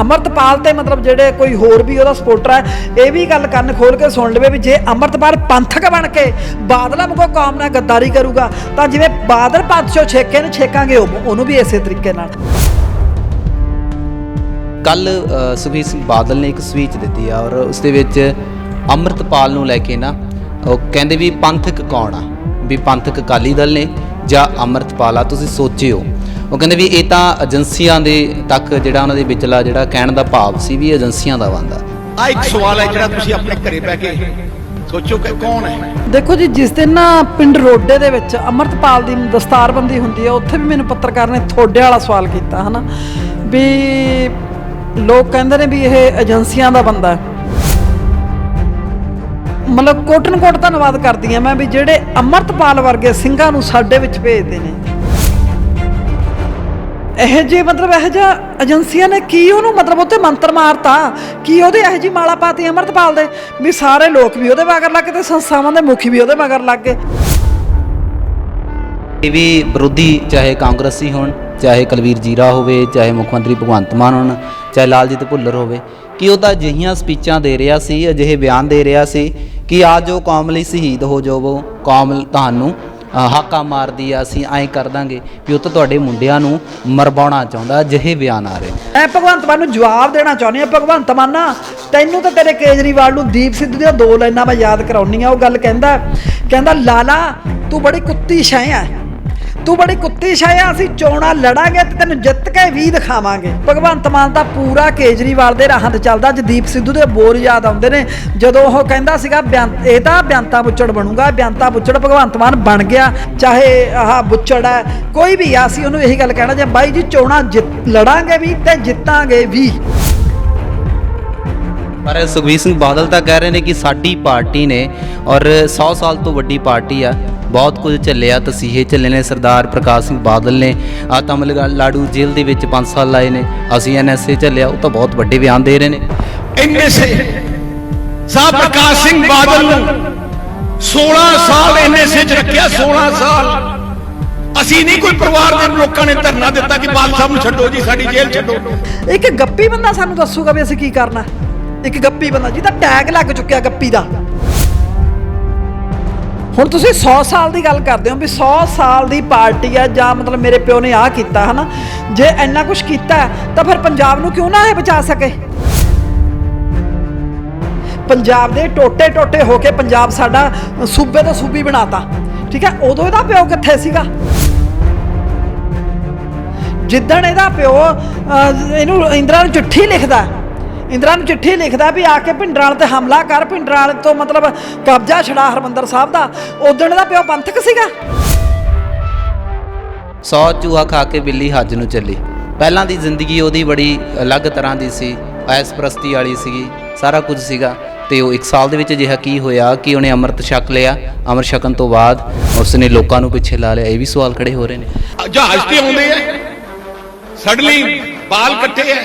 ਅਮਰਤਪਾਲ ਤੇ ਮਤਲਬ ਜਿਹੜੇ ਕੋਈ ਹੋਰ ਵੀ ਉਹਦਾ ਸਪੋਰਟਰ ਹੈ ਇਹ ਵੀ ਗੱਲ ਕੰਨ ਖੋਲ ਕੇ ਸੁਣ ਲਵੇ ਵੀ ਜੇ ਅਮਰਤਪਾਲ ਪੰਥਕ ਬਣ ਕੇ ਬਾਦਲਾਂ ਵਾਂਗੂ ਕੌਮ ਨਾਲ ਗੱਦਾਰੀ ਕਰੂਗਾ, ਤਾਂ ਜਿਵੇਂ ਬਾਦਲ ਪੰਥ ਛੇਕੇ ਨੂੰ ਛੇਕਾਂਗੇ ਉਹਨੂੰ ਵੀ ਇਸੇ ਤਰੀਕੇ ਨਾਲ। ਕੱਲ ਸੁਖਬੀਰ ਸਿੰਘ ਬਾਦਲ ਨੇ ਇੱਕ ਸਪੀਚ ਦਿੱਤੀ ਆ ਔਰ ਉਸ ਦੇ ਵਿੱਚ ਅੰਮ੍ਰਿਤਪਾਲ ਨੂੰ ਲੈ ਕੇ ਨਾ, ਉਹ ਕਹਿੰਦੇ ਵੀ ਪੰਥਕ ਕੌਣ ਆ? ਵੀ ਪੰਥਕ ਅਕਾਲੀ ਦਲ ਨੇ ਜਾਂ ਅੰਮ੍ਰਿਤਪਾਲ ਆ, ਤੁਸੀਂ ਸੋਚਿਓ। ਉਹ ਕਹਿੰਦੇ ਵੀ ਇਹ ਤਾਂ ਏਜੰਸੀਆਂ ਦੇ ਤੱਕ ਜਿਹੜਾ ਉਹਨਾਂ ਦੇ ਵਿਚਲਾ ਜਿਹੜਾ ਕਹਿਣ ਦਾ ਭਾਵ ਸੀ ਵੀ ਏਜੰਸੀਆਂ ਦਾ ਬੰਦਾ ਆ ਇੱਕ ਸਵਾਲ ਹੈ ਜਿਹੜਾ ਤੁਸੀਂ ਆਪਣੇ ਘਰੇ ਬਹਿ ਕੇ ਸੋਚੋ ਕਿ ਕੌਣ ਹੈ? ਦੇਖੋ ਜੀ ਜਿਸ ਦਿਨ ਨਾ ਪਿੰਡ ਰੋਡੇ ਦੇ ਵਿੱਚ ਅਮਰਤਪਾਲ ਦੀ ਦਸਤਾਰਬੰਦੀ ਹੁੰਦੀ ਹੈ ਉੱਥੇ ਵੀ ਮੈਨੂੰ ਪੱਤਰਕਾਰ ਨੇ ਥੋੜੇ ਵਾਲਾ ਸਵਾਲ ਕੀਤਾ ਹਨਾ? ਵੀ ਲੋਕ ਕਹਿੰਦੇ ਨੇ ਵੀ ਇਹ ਏਜੰਸੀਆਂ ਦਾ ਬੰਦਾ ਹੈ। ਮਤਲਬ ਕੋਟਨ ਕੋਟ ਧੰਨਵਾਦ ਕਰਦੀ ਆ ਮੈਂ ਵੀ ਜਿਹੜੇ ਅਮਰਤਪਾਲ ਵਰਗੇ ਸਿੰਘਾਂ ਨੂੰ ਸਾਡੇ ਵਿੱਚ ਭੇਜਦੇ ਨੇ। ਇਹ ਜੇ ਮਤਲਬ ਇਹ ਜਿਹਾ ਏਜੰਸੀਆਂ ਨੇ ਕੀ ਉਹਨੂੰ ਮਤਲਬ ਉੱਤੇ ਮੰਤਰ ਮਾਰਤਾ? ਕੀ ਉਹਦੇ ਇਹ ਜੀ ਮਾਲਾ ਪਾਤੀ ਅਮਰਤਪਾਲ ਦੇ? ਵੀ ਸਾਰੇ ਲੋਕ ਵੀ ਉਹਦੇ ਮਗਰ ਲੱਗ ਗਏ ਤੇ ਸੰਸਥਾਵਾਂ ਦੇ ਮੁਖੀ ਵੀ ਉਹਦੇ ਮਗਰ ਲੱਗ ਗਏ। ਇਹ ਵੀ ਵਿਰੋਧੀ ਚਾਹੇ ਕਾਂਗਰਸੀ ਹੋਣ, ਚਾਹੇ ਕੁਲਵੀਰ ਜੀਰਾ ਹੋਵੇ, ਚਾਹੇ ਮੁੱਖ ਮੰਤਰੀ ਭਗਵੰਤ ਮਾਨ ਹੋਣ, ਚਾਹੇ ਲਾਲਜੀਤ ਭੁੱਲਰ ਹੋਵੇ, ਕਿ ਉਹ ਤਾਂ ਅਜਿਹੀਆਂ ਸਪੀਚਾਂ ਦੇ ਰਿਹਾ ਸੀ, ਅਜਿਹੇ ਬਿਆਨ ਦੇ ਰਿਹਾ ਸੀ ਕਿ ਆ ਜੋ ਕੌਮ ਲਈ ਸ਼ਹੀਦ ਹੋ ਜਾਵੋ, ਕੌਮ ਤੁਹਾਨੂੰ ਹਾਕਾ ਮਾਰਦੀ ਆ, ਅਸੀਂ ਐਂ ਕਰ ਦਾਂਗੇ ਵੀ ਉਹ ਤਾਂ ਤੁਹਾਡੇ ਮੁੰਡਿਆਂ ਨੂੰ ਮਰਵਾਉਣਾ ਚਾਹੁੰਦਾ, ਅਜਿਹੇ ਬਿਆਨ ਆ ਰਹੇ। ਮੈਂ ਭਗਵੰਤ ਮਾਨ ਨੂੰ ਜਵਾਬ ਦੇਣਾ ਚਾਹੁੰਦੇ ਹਾਂ ਭਗਵੰਤ ਮਾਨਾ ਤੈਨੂੰ ਤਾਂ ਤੇਰੇ ਕੇਜਰੀਵਾਲ ਨੂੰ ਦੀਪ ਸਿੱਧੂ ਦੀਆਂ ਦੋ ਲਾਈਨਾਂ ਮੈਂ ਯਾਦ ਕਰਾਉਣੀ ਆ, ਉਹ ਗੱਲ ਕਹਿੰਦਾ ਕਹਿੰਦਾ, ਲਾਲਾ, ਤੂੰ ਬੜੀ ਕੁੱਤੀ ਸ਼ੈ ਆ। ਤੂੰ ਬੜੀ ਕੁੱਤੀ ਸ਼ੈ ਅਸੀਂ ਚੋਣਾਂ ਲੜਾਂਗੇ ਤੇ ਤੈਨੂੰ ਜਿੱਤ ਕੇ ਵੀ ਦਿਖਾਵਾਂਗੇ। ਭਗਵੰਤ ਮਾਨ ਦਾ ਪੂਰਾ ਕੇਜਰੀਵਾਲ ਦੇ ਰਾਹਾਂ ਤੇ ਚੱਲਦਾ, ਜਦੀਪ ਸਿੱਧੂ ਦੇ ਬੋਲ ਯਾਦ ਆਉਂਦੇ ਨੇ। ਜਦੋਂ ਉਹ ਕਹਿੰਦਾ ਸੀਗਾ ਇਹ ਤਾਂ ਬਿਆੰਤਾ ਬੁੱਚੜ ਬਣੂਗਾ, ਬਿਆੰਤਾ ਬੁੱਚੜ ਭਗਵੰਤ ਮਾਨ ਬਣ ਗਿਆ, ਚਾਹੇ ਆਹ ਬੁੱਚੜ ਹੈ, ਕੋਈ ਵੀ ਆ, ਅਸੀਂ ਉਹਨੂੰ ਇਹੀ ਗੱਲ ਕਹਿਣਾ ਜੇ ਬਾਈ ਜੀ ਚੋਣਾਂ ਜਿੱਤ ਲੜਾਂਗੇ ਵੀ ਤੇ ਜਿੱਤਾਂਗੇ ਵੀ। ਪਰ ਸੁਖਬੀਰ ਸਿੰਘ ਬਾਦਲ ਤਾਂ ਕਹਿ ਰਹੇ ਨੇ ਕਿ ਸਾਡੀ ਪਾਰਟੀ ਨੇ ਔਰ 100 ਸਾਲ ਤੋਂ ਵੱਡੀ ਪਾਰਟੀ ਆ। ਬਹੁਤ ਕੁਝ ਚੱਲਿਆ ਤਸੀਹੇ ਚੱਲੇ ਨੇ ਸਰਦਾਰ ਪ੍ਰਕਾਸ਼ ਸਿੰਘ ਬਾਦਲ ਨੇ। ਆ ਤਮਿਲ ਲਾੜੂ ਜੇਲ੍ਹ ਦੇ ਵਿੱਚ 5 ਸਾਲ ਲਾਏ ਨੇ। ਅਸੀਂ ਐਨਐਸਏ ਚੱਲਿਆ ਉਹ ਤਾਂ ਬਹੁਤ ਵੱਡੇ ਬਿਆਨ ਦੇ ਰਹੇ ਨੇ। ਇੰਨੇ ਸੇ ਸਾਹਿਬ ਪ੍ਰਕਾਸ਼ ਸਿੰਘ ਬਾਦਲ ਨੂੰ 16 ਸਾਲ ਇੰਨੇ ਸੇ ਚ ਰੱਖਿਆ 16 ਸਾਲ। ਅਸੀਂ ਨਹੀਂ ਕੋਈ ਪਰਿਵਾਰ ਦੇ ਲੋਕਾਂ ਨੇ ਧਰਨਾ ਦਿੱਤਾ ਕਿ ਬਾਦਲ ਸਾਹਿਬ ਨੂੰ ਛੱਡੋ ਜੀ ਸਾਡੀ ਜੇਲ੍ਹ ਛੱਡੋ। ਇੱਕ ਗੱਪੀ ਬੰਦਾ ਸਾਨੂੰ ਦੱਸੂਗਾ ਵੀ ਅਸੀਂ ਕੀ ਕਰਨਾ। ਇੱਕ ਗੱਪੀ ਬੰਦਾ ਜਿਹਦਾ ਟੈਗ ਲੱਗ ਚੁੱਕਿਆ ਗੱਪੀ ਦਾ। ਹੁਣ ਤੁਸੀਂ 100 ਸਾਲ ਦੀ ਗੱਲ ਕਰਦੇ ਹੋ ਵੀ 100 ਸਾਲ ਦੀ ਪਾਰਟੀ ਆ ਜਾਂ ਮਤਲਬ ਮੇਰੇ ਪਿਓ ਨੇ ਆਹ ਕੀਤਾ, ਹਨਾ? ਜੇ ਇੰਨਾ ਕੁਝ ਕੀਤਾ ਤਾਂ ਫਿਰ ਪੰਜਾਬ ਨੂੰ ਕਿਉਂ ਨਾ ਇਹ ਬਚਾ ਸਕੇ? ਪੰਜਾਬ ਦੇ ਟੋਟੇ ਟੋਟੇ ਹੋ ਕੇ ਪੰਜਾਬ ਸਾਡਾ ਸੂਬੇ ਤੋਂ ਸੂਬੀ ਬਣਾਤਾ, ਠੀਕ ਹੈ? ਉਦੋਂ ਇਹਦਾ ਪਿਓ ਕਿੱਥੇ ਸੀਗਾ? ਜਿੱਦਣ ਇਹਦਾ ਪਿਓ ਇਹਨੂੰ ਇੰਦਰਾ ਨੂੰ ਚਿੱਠੀ ਲਿਖਦਾ ਇੰਦਰਾ ਨੂੰ ਚਿੱਠੀ ਲਿਖਦਾ ਵੀ ਆ ਕੇ ਭਿੰਡਰਾਲ ਤੇ ਹਮਲਾ ਕਰ ਭਿੰਡਰਾਲ ਤੋਂ ਮਤਲਬ ਕਬਜ਼ਾ ਛੜਾ ਹਰਮੰਦਰ ਸਾਹਿਬ ਦਾ। ਉਦੋਂ ਇਹਦਾ ਪਿਓ ਪੰਥਕ ਸੀਗਾ। 100 ਚੂਹਾ ਖਾ ਕੇ ਬਿੱਲੀ ਹੱਜ ਨੂੰ ਚੱਲੀ। ਪਹਿਲਾਂ ਦੀ ਜ਼ਿੰਦਗੀ ਉਹਦੀ ਬੜੀ ਅਲੱਗ ਤਰ੍ਹਾਂ ਦੀ ਸੀ ਐਸ ਪ੍ਰਸਤੀ ਵਾਲੀ ਸੀਗੀ ਸਾਰਾ ਕੁਝ ਸੀਗਾ। ਤੇ ਉਹ 1 ਸਾਲ ਦੇ ਵਿੱਚ ਅਜਿਹਾ ਕੀ ਹੋਇਆ ਕਿ ਉਹਨੇ ਅੰਮ੍ਰਿਤ ਛਕ ਲਿਆ ਅੰਮ੍ਰਿਤ ਛਕਣ ਤੋਂ ਬਾਅਦ ਉਸਨੇ ਲੋਕਾਂ ਨੂੰ ਪਿੱਛੇ ਲਾ ਲਿਆ। ਇਹ ਵੀ ਸਵਾਲ ਖੜੇ ਹੋ ਰਹੇ ਨੇ। ਜਹਾਜ਼ ਤੇ ਆਉਂਦੇ ਆ। ਸਡਨਲੀ ਬਾਲ ਕੱਟੇ ਆ।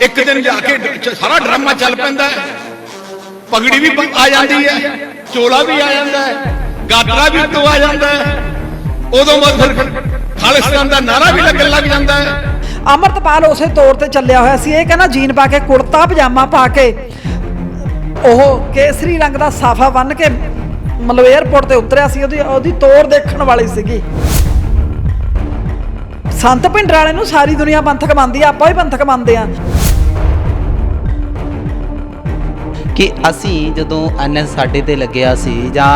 ਇੱਕ ਦਿਨ ਜਾ ਕੇ ਸਾਰਾ ਡਰਾਮਾ ਚੱਲ ਪੈਂਦਾ ਹੈ। ਪਗੜੀ ਵੀ ਆ ਜਾਂਦੀ ਹੈ, ਚੋਲਾ ਵੀ ਆ ਜਾਂਦਾ ਹੈ, ਗਾਤਰਾ ਵੀ ਉੱਤੋਂ ਆ ਜਾਂਦਾ ਹੈ। ਉਦੋਂ ਬਾਅਦ ਫਿਰ ਖਾਲਿਸਤਾਨ ਦਾ ਨਾਰਾ ਵੀ ਲੱਗਣ ਲੱਗ ਜਾਂਦਾ ਹੈ। ਅਮਰਤਪਾਲ ਉਸੇ ਤੌਰ ਤੇ ਚੱਲਿਆ ਹੋਇਆ ਸੀ। ਇਹ ਕਹਿੰਦਾ ਜੀਨ ਪਾ ਕੇ ਕੁੜਤਾ, ਪਜਾਮਾ ਪਾ ਕੇ ਉਹ ਕੇਸਰੀ ਰੰਗ ਦਾ ਸਾਫਾ ਬੰਨ ਕੇ ਮਤਲਬ 에ਅਰਪੋਰਟ ਤੇ ਉਤਰਿਆ ਸੀ। ਉਹਦੀ ਉਹਦੀ ਤੋਰ ਦੇਖਣ ਵਾਲੀ ਸੀਗੀ। ਸੰਤ ਪਿੰਡਰ ਵਾਲੇ ਨੂੰ ਸਾਰੀ ਦੁਨੀਆ ਪੰਥਕ ਮੰਨਦੀ ਆ, ਆਪਾਂ ਵੀ ਪੰਥਕ ਮੰਨਦੇ ਆ। ਕਿ ਅਸੀਂ ਜਦੋਂ ਐਨਐਸ ਸਾਡੇ ਤੇ ਲੱਗਿਆ ਸੀ ਜਾਂ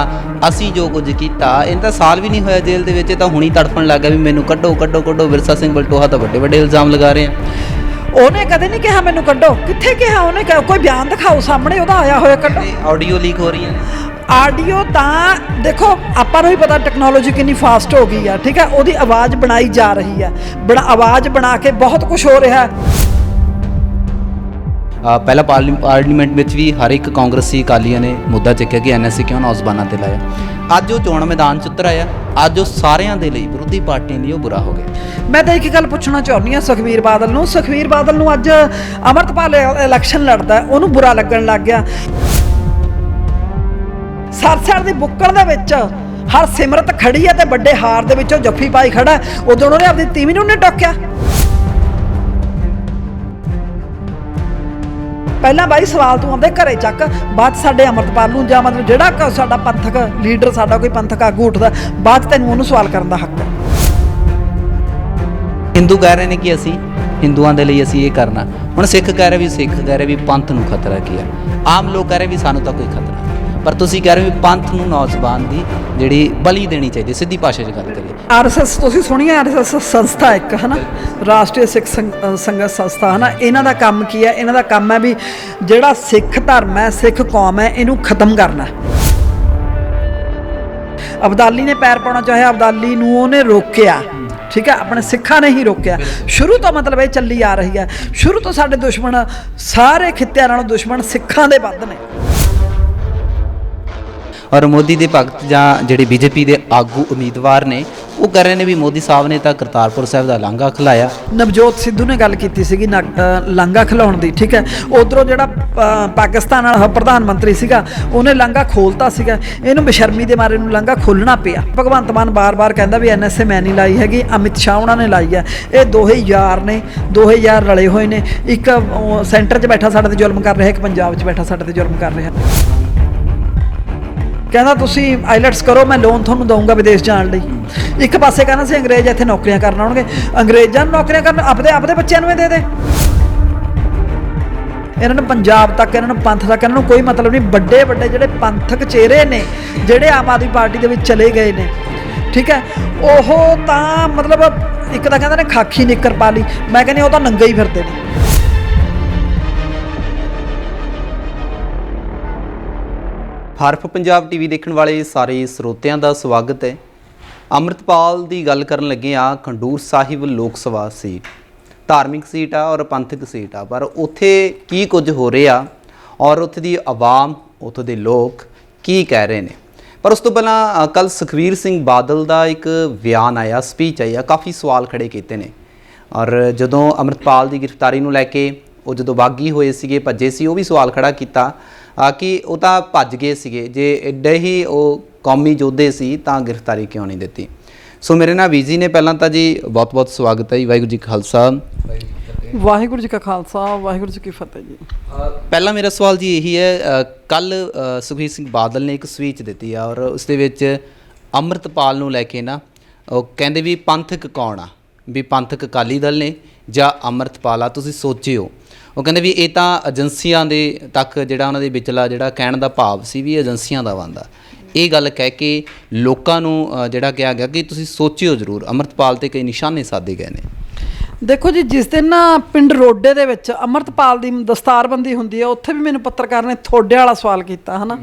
ਅਸੀਂ ਜੋ ਕੁਝ ਕੀਤਾ ਇਹ ਤਾਂ ਸਾਲ ਵੀ ਨਹੀਂ ਹੋਇਆ ਜੇਲ੍ਹ ਦੇ ਵਿੱਚ ਤਾਂ ਹੁਣੀ ਤੜਫਣ ਲੱਗ ਗਿਆ ਵੀ ਮੈਨੂੰ ਕੱਢੋ ਕੱਢੋ ਕੱਢੋ। ਵਿਰਸਾ ਸਿੰਘ ਬਲਟੋਹਾ ਤਾਂ ਵੱਡੇ ਵੱਡੇ ਇਲਜ਼ਾਮ ਲਗਾ ਰਹੇ ਆ। ਉਹਨੇ ਕਦੇ ਨਹੀਂ ਕਿਹਾ ਮੈਨੂੰ ਕੱਢੋ। ਕਿੱਥੇ ਕਿਹਾ ਉਹਨੇ? ਕਿਹਾ- ਕੋਈ ਬਿਆਨ ਦਿਖਾਓ ਸਾਹਮਣੇ ਉਹਦਾ ਆਇਆ ਹੋਇਆ ਕੱਢੋ। ਆਡੀਓ ਲੀਕ ਹੋ ਰਹੀਆਂ ਨੇ ਆਡੀਓ ਤਾਂ ਦੇਖੋ ਆਪਾਂ ਨੂੰ ਵੀ ਪਤਾ ਟੈਕਨੋਲੋਜੀ ਕਿੰਨੀ ਫਾਸਟ ਹੋ ਗਈ ਆ ਠੀਕ ਹੈ ਉਹਦੀ ਆਵਾਜ਼ ਬਣਾਈ ਜਾ ਰਹੀ ਹੈ ਬੜਾ ਆਵਾਜ਼ ਬਣਾ ਕੇ ਬਹੁਤ ਕੁਝ ਹੋ ਰਿਹਾ। ਹੈ ਪਹਿਲਾਂ ਪਾਰਲੀ- ਪਾਰਲੀਮੈਂਟ ਵਿੱਚ ਵੀ ਹਰ ਇੱਕ ਕਾਂਗਰਸੀ ਅਕਾਲੀਆਂ ਨੇ ਮੁੱਦਾ ਚੱਕਿਆ ਕਿ ਐਨਐਸਸੀ ਕਿਉਂ ਨੌਜਵਾਨਾਂ ਤੇ ਲਾਇਆ। ਅੱਜ ਉਹ ਚੋਣ ਮੈਦਾਨ 'ਚ ਉਤਰ ਆਇਆ। ਅੱਜ ਉਹ ਸਾਰਿਆਂ ਦੇ ਲਈ ਵਿਰੋਧੀ ਪਾਰਟੀਆਂ ਲਈ ਉਹ ਬੁਰਾ ਹੋ ਗਿਆ। ਮੈਂ ਤਾਂ ਇੱਕ ਗੱਲ ਪੁੱਛਣਾ ਚਾਹੁੰਦੀ ਹਾਂ ਸੁਖਵੀਰ ਬਾਦਲ ਨੂੰ। ਸੁਖਵੀਰ ਬਾਦਲ ਨੂੰ ਅੱਜ ਅਮਰਤਪਾਲ ਇਲੈਕਸ਼ਨ ਲੜਦਾ ਉਹਨੂੰ ਬੁਰਾ ਲੱਗਣ ਲੱਗ ਗਿਆ। ਸਰਸਰ ਦੀ ਬੁੱਕਲ ਦੇ ਵਿੱਚ ਹਰ ਸਿਮਰਤ ਖੜੀ ਹੈ ਤੇ ਵੱਡੇ ਹਾਰ ਦੇ ਵਿੱਚੋਂ ਜੱਫੀ ਪਾਈ ਖੜਾ ਉਦੋਂ ਉਹਨੇ ਆਪਣੀ ਤੀਵੀਂ ਨੂੰ ਨਹੀਂ ਟੋਕਿਆ। ਪਹਿਲਾਂ ਬਾਈ ਸਵਾਲ ਤੂੰ ਆਪਦੇ ਘਰੇ ਚੱਕ, ਬਾਅਦ 'ਚ ਸਾਡੇ ਅਮਰਤਪਾਲ ਨੂੰ ਜਾਂ ਮਤਲਬ ਜਿਹੜਾ ਕ- ਸਾਡਾ ਪੰਥਕ ਲੀਡਰ, ਸਾਡਾ ਕੋਈ ਪੰਥਕ ਆਗੂ ਉੱਠਦਾ, ਬਾਅਦ 'ਚ ਤੈਨੂੰ ਉਹਨੂੰ ਸਵਾਲ ਕਰਨ ਦਾ ਹੱਕ ਹੈ। ਹਿੰਦੂ ਕਹਿ ਰਹੇ ਨੇ ਕਿ ਅਸੀਂ ਹਿੰਦੂਆਂ ਦੇ ਲਈ ਅਸੀਂ ਇਹ ਕਰਨਾ। ਹੁਣ ਸਿੱਖ ਕਹਿ ਰਹੇ ਵੀ ਸਿੱਖ ਕਹਿ ਰਹੇ ਵੀ ਪੰਥ ਨੂੰ ਖਤਰਾ ਕੀ ਹੈ? ਆਮ ਲੋਕ ਕਹਿ ਰਹੇ ਵੀ ਸਾਨੂੰ ਤਾਂ ਕੋਈ ਖਤਰਾ ਨਹੀਂ। ਪਰ ਤੁਸੀਂ ਕਹਿ ਰਹੇ ਵੀ ਪੰਥ ਨੂੰ ਨੌਜਵਾਨ ਦੀ ਜਿਹੜੀ ਬਲੀ ਦੇਣੀ ਚਾਹੀਦੀ ਸਿੱਧੀ ਭਾਸ਼ਾ 'ਚ ਗੱਲ ਕਰੀਏ। ਆਰਐਸਐਸ, ਤੁਸੀਂ ਸੁਣੀ ਆਰਐਸਐਸ ਸੰਸਥਾ ਇੱਕ, ਹਨਾ? ਰਾਸ਼ਟਰੀ ਸਿੱਖ ਸੰਗਤ ਸੰਸਥਾ, ਹਨਾ? ਇਹਨਾਂ ਦਾ ਕੰਮ ਕੀ ਹੈ? ਇਹਨਾਂ ਦਾ ਕੰਮ ਹੈ ਵੀ ਜਿਹੜਾ ਸਿੱਖ ਧਰਮ ਹੈ, ਸਿੱਖ ਕੌਮ ਹੈ, ਇਹਨੂੰ ਖਤਮ ਕਰਨਾ ਅਬਦਾਲੀ ਨੇ ਪੈਰ ਪਾਉਣਾ ਚਾਹਿਆ, ਅਬਦਾਲੀ ਨੂੰ ਉਹਨੇ ਰੋਕਿਆ। ਠੀਕ ਹੈ? ਆਪਣੇ ਸਿੱਖਾਂ ਨੇ ਹੀ ਰੋਕਿਆ। ਸ਼ੁਰੂ ਤੋਂ ਮਤਲਬ ਇਹ ਚੱਲੀ ਆ ਰਹੀ ਹੈ। ਸ਼ੁਰੂ ਤੋਂ ਸਾਡੇ ਦੁਸ਼ਮਣ, ਸਾਰੇ ਖਿੱਤਿਆਂ ਨਾਲੋਂ ਦੁਸ਼ਮਣ ਸਿੱਖਾਂ ਦੇ ਵੱਧ ਨੇ। ਔਰ ਮੋਦੀ ਦੇ ਭਗਤ ਜਾਂ ਜਿਹੜੇ ਬੀਜੇਪੀ ਦੇ ਆਗੂ ਉਮੀਦਵਾਰ ਨੇ ਉਹ ਕਹਿ ਰਹੇ ਨੇ ਵੀ ਮੋਦੀ ਸਾਹਿਬ ਨੇ ਤਾਂ ਕਰਤਾਰਪੁਰ ਸਾਹਿਬ ਦਾ ਲਾਂਘਾ ਖਲਾਇਆ। ਨਵਜੋਤ ਸਿੱਧੂ ਨੇ ਗੱਲ ਕੀਤੀ ਸੀਗੀ ਨਾ- ਲਾਂਘਾ ਖਿਲਾਉਣ ਦੀ ਠੀਕ ਹੈ? ਉਧਰੋਂ ਜਿਹੜਾ ਪਾਕਿਸਤਾਨ ਵਾਲਾ ਪ੍ਰਧਾਨ ਮੰਤਰੀ ਸੀਗਾ ਉਹਨੇ ਲਾਂਘਾ ਖੋਲਤਾ ਸੀਗਾ। ਇਹਨੂੰ ਬੇਸ਼ਰਮੀ ਦੇ ਮਾਰੇ ਨੂੰ ਲਾਂਘਾ ਖੋਲਣਾ ਪਿਆ। ਭਗਵੰਤ ਮਾਨ ਬਾਰ-ਬਾਰ ਕਹਿੰਦਾ ਵੀ ਐਨਐਸਏ ਮੈਂ ਨਹੀਂ ਲਾਈ ਹੈਗੀ ਅਮਿਤ ਸ਼ਾਹ ਉਹਨਾਂ ਨੇ ਲਾਈ ਹੈ। ਇਹ ਦੋਹੇ ਯਾਰ ਨੇ ਦੋਹੇ ਯਾਰ ਰਲੇ ਹੋਏ ਨੇ। ਇੱਕ ਉਹ, ਸੈਂਟਰ 'ਚ ਬੈਠਾ ਸਾਡੇ ਤੇ ਜ਼ੁਲਮ ਕਰ ਰਿਹਾ ਇੱਕ ਪੰਜਾਬ 'ਚ ਬੈਠਾ ਸਾਡੇ ਤੇ ਜ਼ੁਲਮ ਕਰ ਰਿਹਾ। ਕਹਿੰਦਾ ਤੁਸੀਂ ਆਈਲੈਟਸ ਕਰੋ, ਮੈਂ ਲੋਨ ਤੁਹਾਨੂੰ ਦਊਂਗਾ ਵਿਦੇਸ਼ ਜਾਣ ਲਈ। ਇੱਕ ਪਾਸੇ ਕਹਿੰਦਾ ਸੀ ਅੰਗਰੇਜ਼ ਇੱਥੇ ਨੌਕਰੀਆਂ ਕਰਨ ਆਉਣਗੇ। ਅੰਗਰੇਜ਼ਾਂ ਨੂੰ ਨੌਕਰੀਆਂ ਕਰਨ ਆਪਦੇ ਆਪਦੇ ਬੱਚਿਆਂ ਨੂੰ ਹੀ ਦੇ ਦੇ। ਇਹਨਾਂ ਨੂੰ ਪੰਜਾਬ ਤੱਕ, ਇਹਨਾਂ ਨੂੰ ਪੰਥ ਤੱਕ, ਇਹਨਾਂ ਨੂੰ ਕੋਈ ਮਤਲਬ ਨਹੀਂ। ਵੱਡੇ ਵੱਡੇ ਜਿਹੜੇ ਪੰਥਕ ਚਿਹਰੇ ਨੇ, ਜਿਹੜੇ ਆਮ ਆਦਮੀ ਪਾਰਟੀ ਦੇ ਵਿੱਚ ਚਲੇ ਗਏ ਨੇ, ਠੀਕ ਹੈ? ਉਹ ਤਾਂ ਮਤਲਬ ਇੱਕ ਤਾਂ ਕਹਿੰਦੇ ਨੇ ਖਾਕੀ ਨਿੱਕਰ ਪਾ ਲਈ। ਮੈਂ ਕਹਿੰਦੀ ਉਹ ਤਾਂ ਨੰਗੇ ਹੀ ਫਿਰਦੇ ਨੇ। ਹਰਫ ਪੰਜਾਬ ਟੀਵੀ ਦੇਖਣ ਵਾਲੇ ਸਾਰੇ ਸਰੋਤਿਆਂ ਦਾ ਸਵਾਗਤ ਹੈ। ਅੰਮ੍ਰਿਤਪਾਲ ਦੀ ਗੱਲ ਕਰਨ ਲੱਗੇ ਆ ਖੰਡੂਰ ਸਾਹਿਬ ਲੋਕ ਸਭਾ ਸੀਟ। ਧਾਰਮਿਕ ਸੀਟ ਆ ਔਰ ਪੰਥਕ ਸੀਟ ਆ, ਪਰ ਉੱਥੇ ਕੀ ਕੁਝ ਹੋ ਰਿਹਾ ਔਰ ਉੱਥੇ ਦੀ ਆਵਾਮ, ਉੱਥੇ ਦੇ ਲੋਕ ਕੀ ਕਹਿ ਰਹੇ ਨੇ? ਪਰ ਉਸ ਤੋਂ ਪਹਿਲਾਂ ਕੱਲ ਸੁਖਵੀਰ ਸਿੰਘ ਬਾਦਲ ਦਾ ਇੱਕ ਬਿਆਨ ਆਇਆ ਸਪੀਚ ਆਈ ਆ, ਕਾਫੀ ਸਵਾਲ ਖੜੇ ਕੀਤੇ ਨੇ। ਔਰ ਜਦੋਂ ਅੰਮ੍ਰਿਤਪਾਲ ਦੀ ਗ੍ਰਿਫਤਾਰੀ ਨੂੰ ਲੈ ਕੇ ਉਹ ਜਦੋਂ ਬਾਗੀ ਹੋਏ ਸੀਗੇ, ਭੱਜੇ ਸੀ, ਉਹ ਵੀ ਸਵਾਲ ਖੜਾ ਕੀਤਾ। ਕਿ ਉਹ ਤਾਂ ਭੱਜ ਗਏ ਸੀਗੇ। ਜੇ ਐਡੇ ਹੀ ਉਹ ਕੌਮੀ ਯੋਧੇ ਸੀ ਤਾਂ ਗ੍ਰਿਫਤਾਰੀ ਕਿਉਂ ਨਹੀਂ ਦਿੱਤੀ? ਸੋ ਮੇਰੇ ਨਾਲ ਵੀਜੀ ਨੇ ਪਹਿਲਾਂ ਤਾਂ ਜੀ ਬਹੁਤ-ਬਹੁਤ ਸਵਾਗਤ ਹੈ ਜੀ। ਵਾਹਿਗੁਰੂ ਜੀ ਕਾ ਖਾਲਸਾ। ਵਾਹਿਗੁਰੂ ਜੀ ਕਾ ਖਾਲਸਾ ਵਾਹਿਗੁਰੂ ਜੀ ਕੀ ਫਤਿਹ ਜੀ। ਪਹਿਲਾ ਮੇਰਾ ਸਵਾਲ ਜੀ ਇਹੀ ਹੈ ਕੱਲ ਸੁਖਬੀਰ ਸਿੰਘ ਬਾਦਲ ਨੇ ਇੱਕ ਸਪੀਚ ਦਿੱਤੀ ਆ ਔਰ ਉਸ ਦੇ ਵਿੱਚ ਅੰਮ੍ਰਿਤਪਾਲ ਨੂੰ ਲੈ ਕੇ ਨਾ ਉਹ ਕਹਿੰਦੇ ਵੀ ਪੰਥਕ ਕੌਣ ਆ? ਵੀ ਪੰਥਕ ਅਕਾਲੀ ਦਲ ਨੇ ਜਾਂ ਅੰਮ੍ਰਿਤਪਾਲ ਆ? ਤੁਸੀਂ ਸੋਚਿਓ। ਉਹ ਕਹਿੰਦੇ ਵੀ ਇਹ ਤਾਂ ਏਜੰਸੀਆਂ ਦੇ ਤੱਕ ਜਿਹੜਾ ਉਹਨਾਂ ਦੇ ਵਿਚਲਾ ਜਿਹੜਾ ਕਹਿਣ ਦਾ ਭਾਵ ਸੀ ਵੀ ਏਜੰਸੀਆਂ ਦਾ ਬੰਦਾ ਇਹ ਗੱਲ ਕਹਿ ਕੇ ਲੋਕਾਂ ਨੂੰ ਜਿਹੜਾ ਕਿਹਾ ਗਿਆ ਕਿ ਤੁਸੀਂ ਸੋਚਿਓ ਜ਼ਰੂਰ ਅੰਮ੍ਰਿਤਪਾਲ ਤੇ ਕਈ ਨਿਸ਼ਾਨੇ ਸਾਧੇ ਗਏ ਨੇ। ਦੇਖੋ ਜੀ ਜਿਸ ਦਿਨ ਨਾ ਪਿੰਡ ਰੋਡੇ ਦੇ ਵਿੱਚ ਅਮਰਤਪਾਲ ਦੀ ਦਸਤਾਰਬੰਦੀ ਹੁੰਦੀ ਹੈ ਉੱਥੇ ਵੀ ਮੈਨੂੰ ਪੱਤਰਕਾਰ ਨੇ ਥੋੜੇ ਵਾਲਾ ਸਵਾਲ ਕੀਤਾ ਹਨਾ?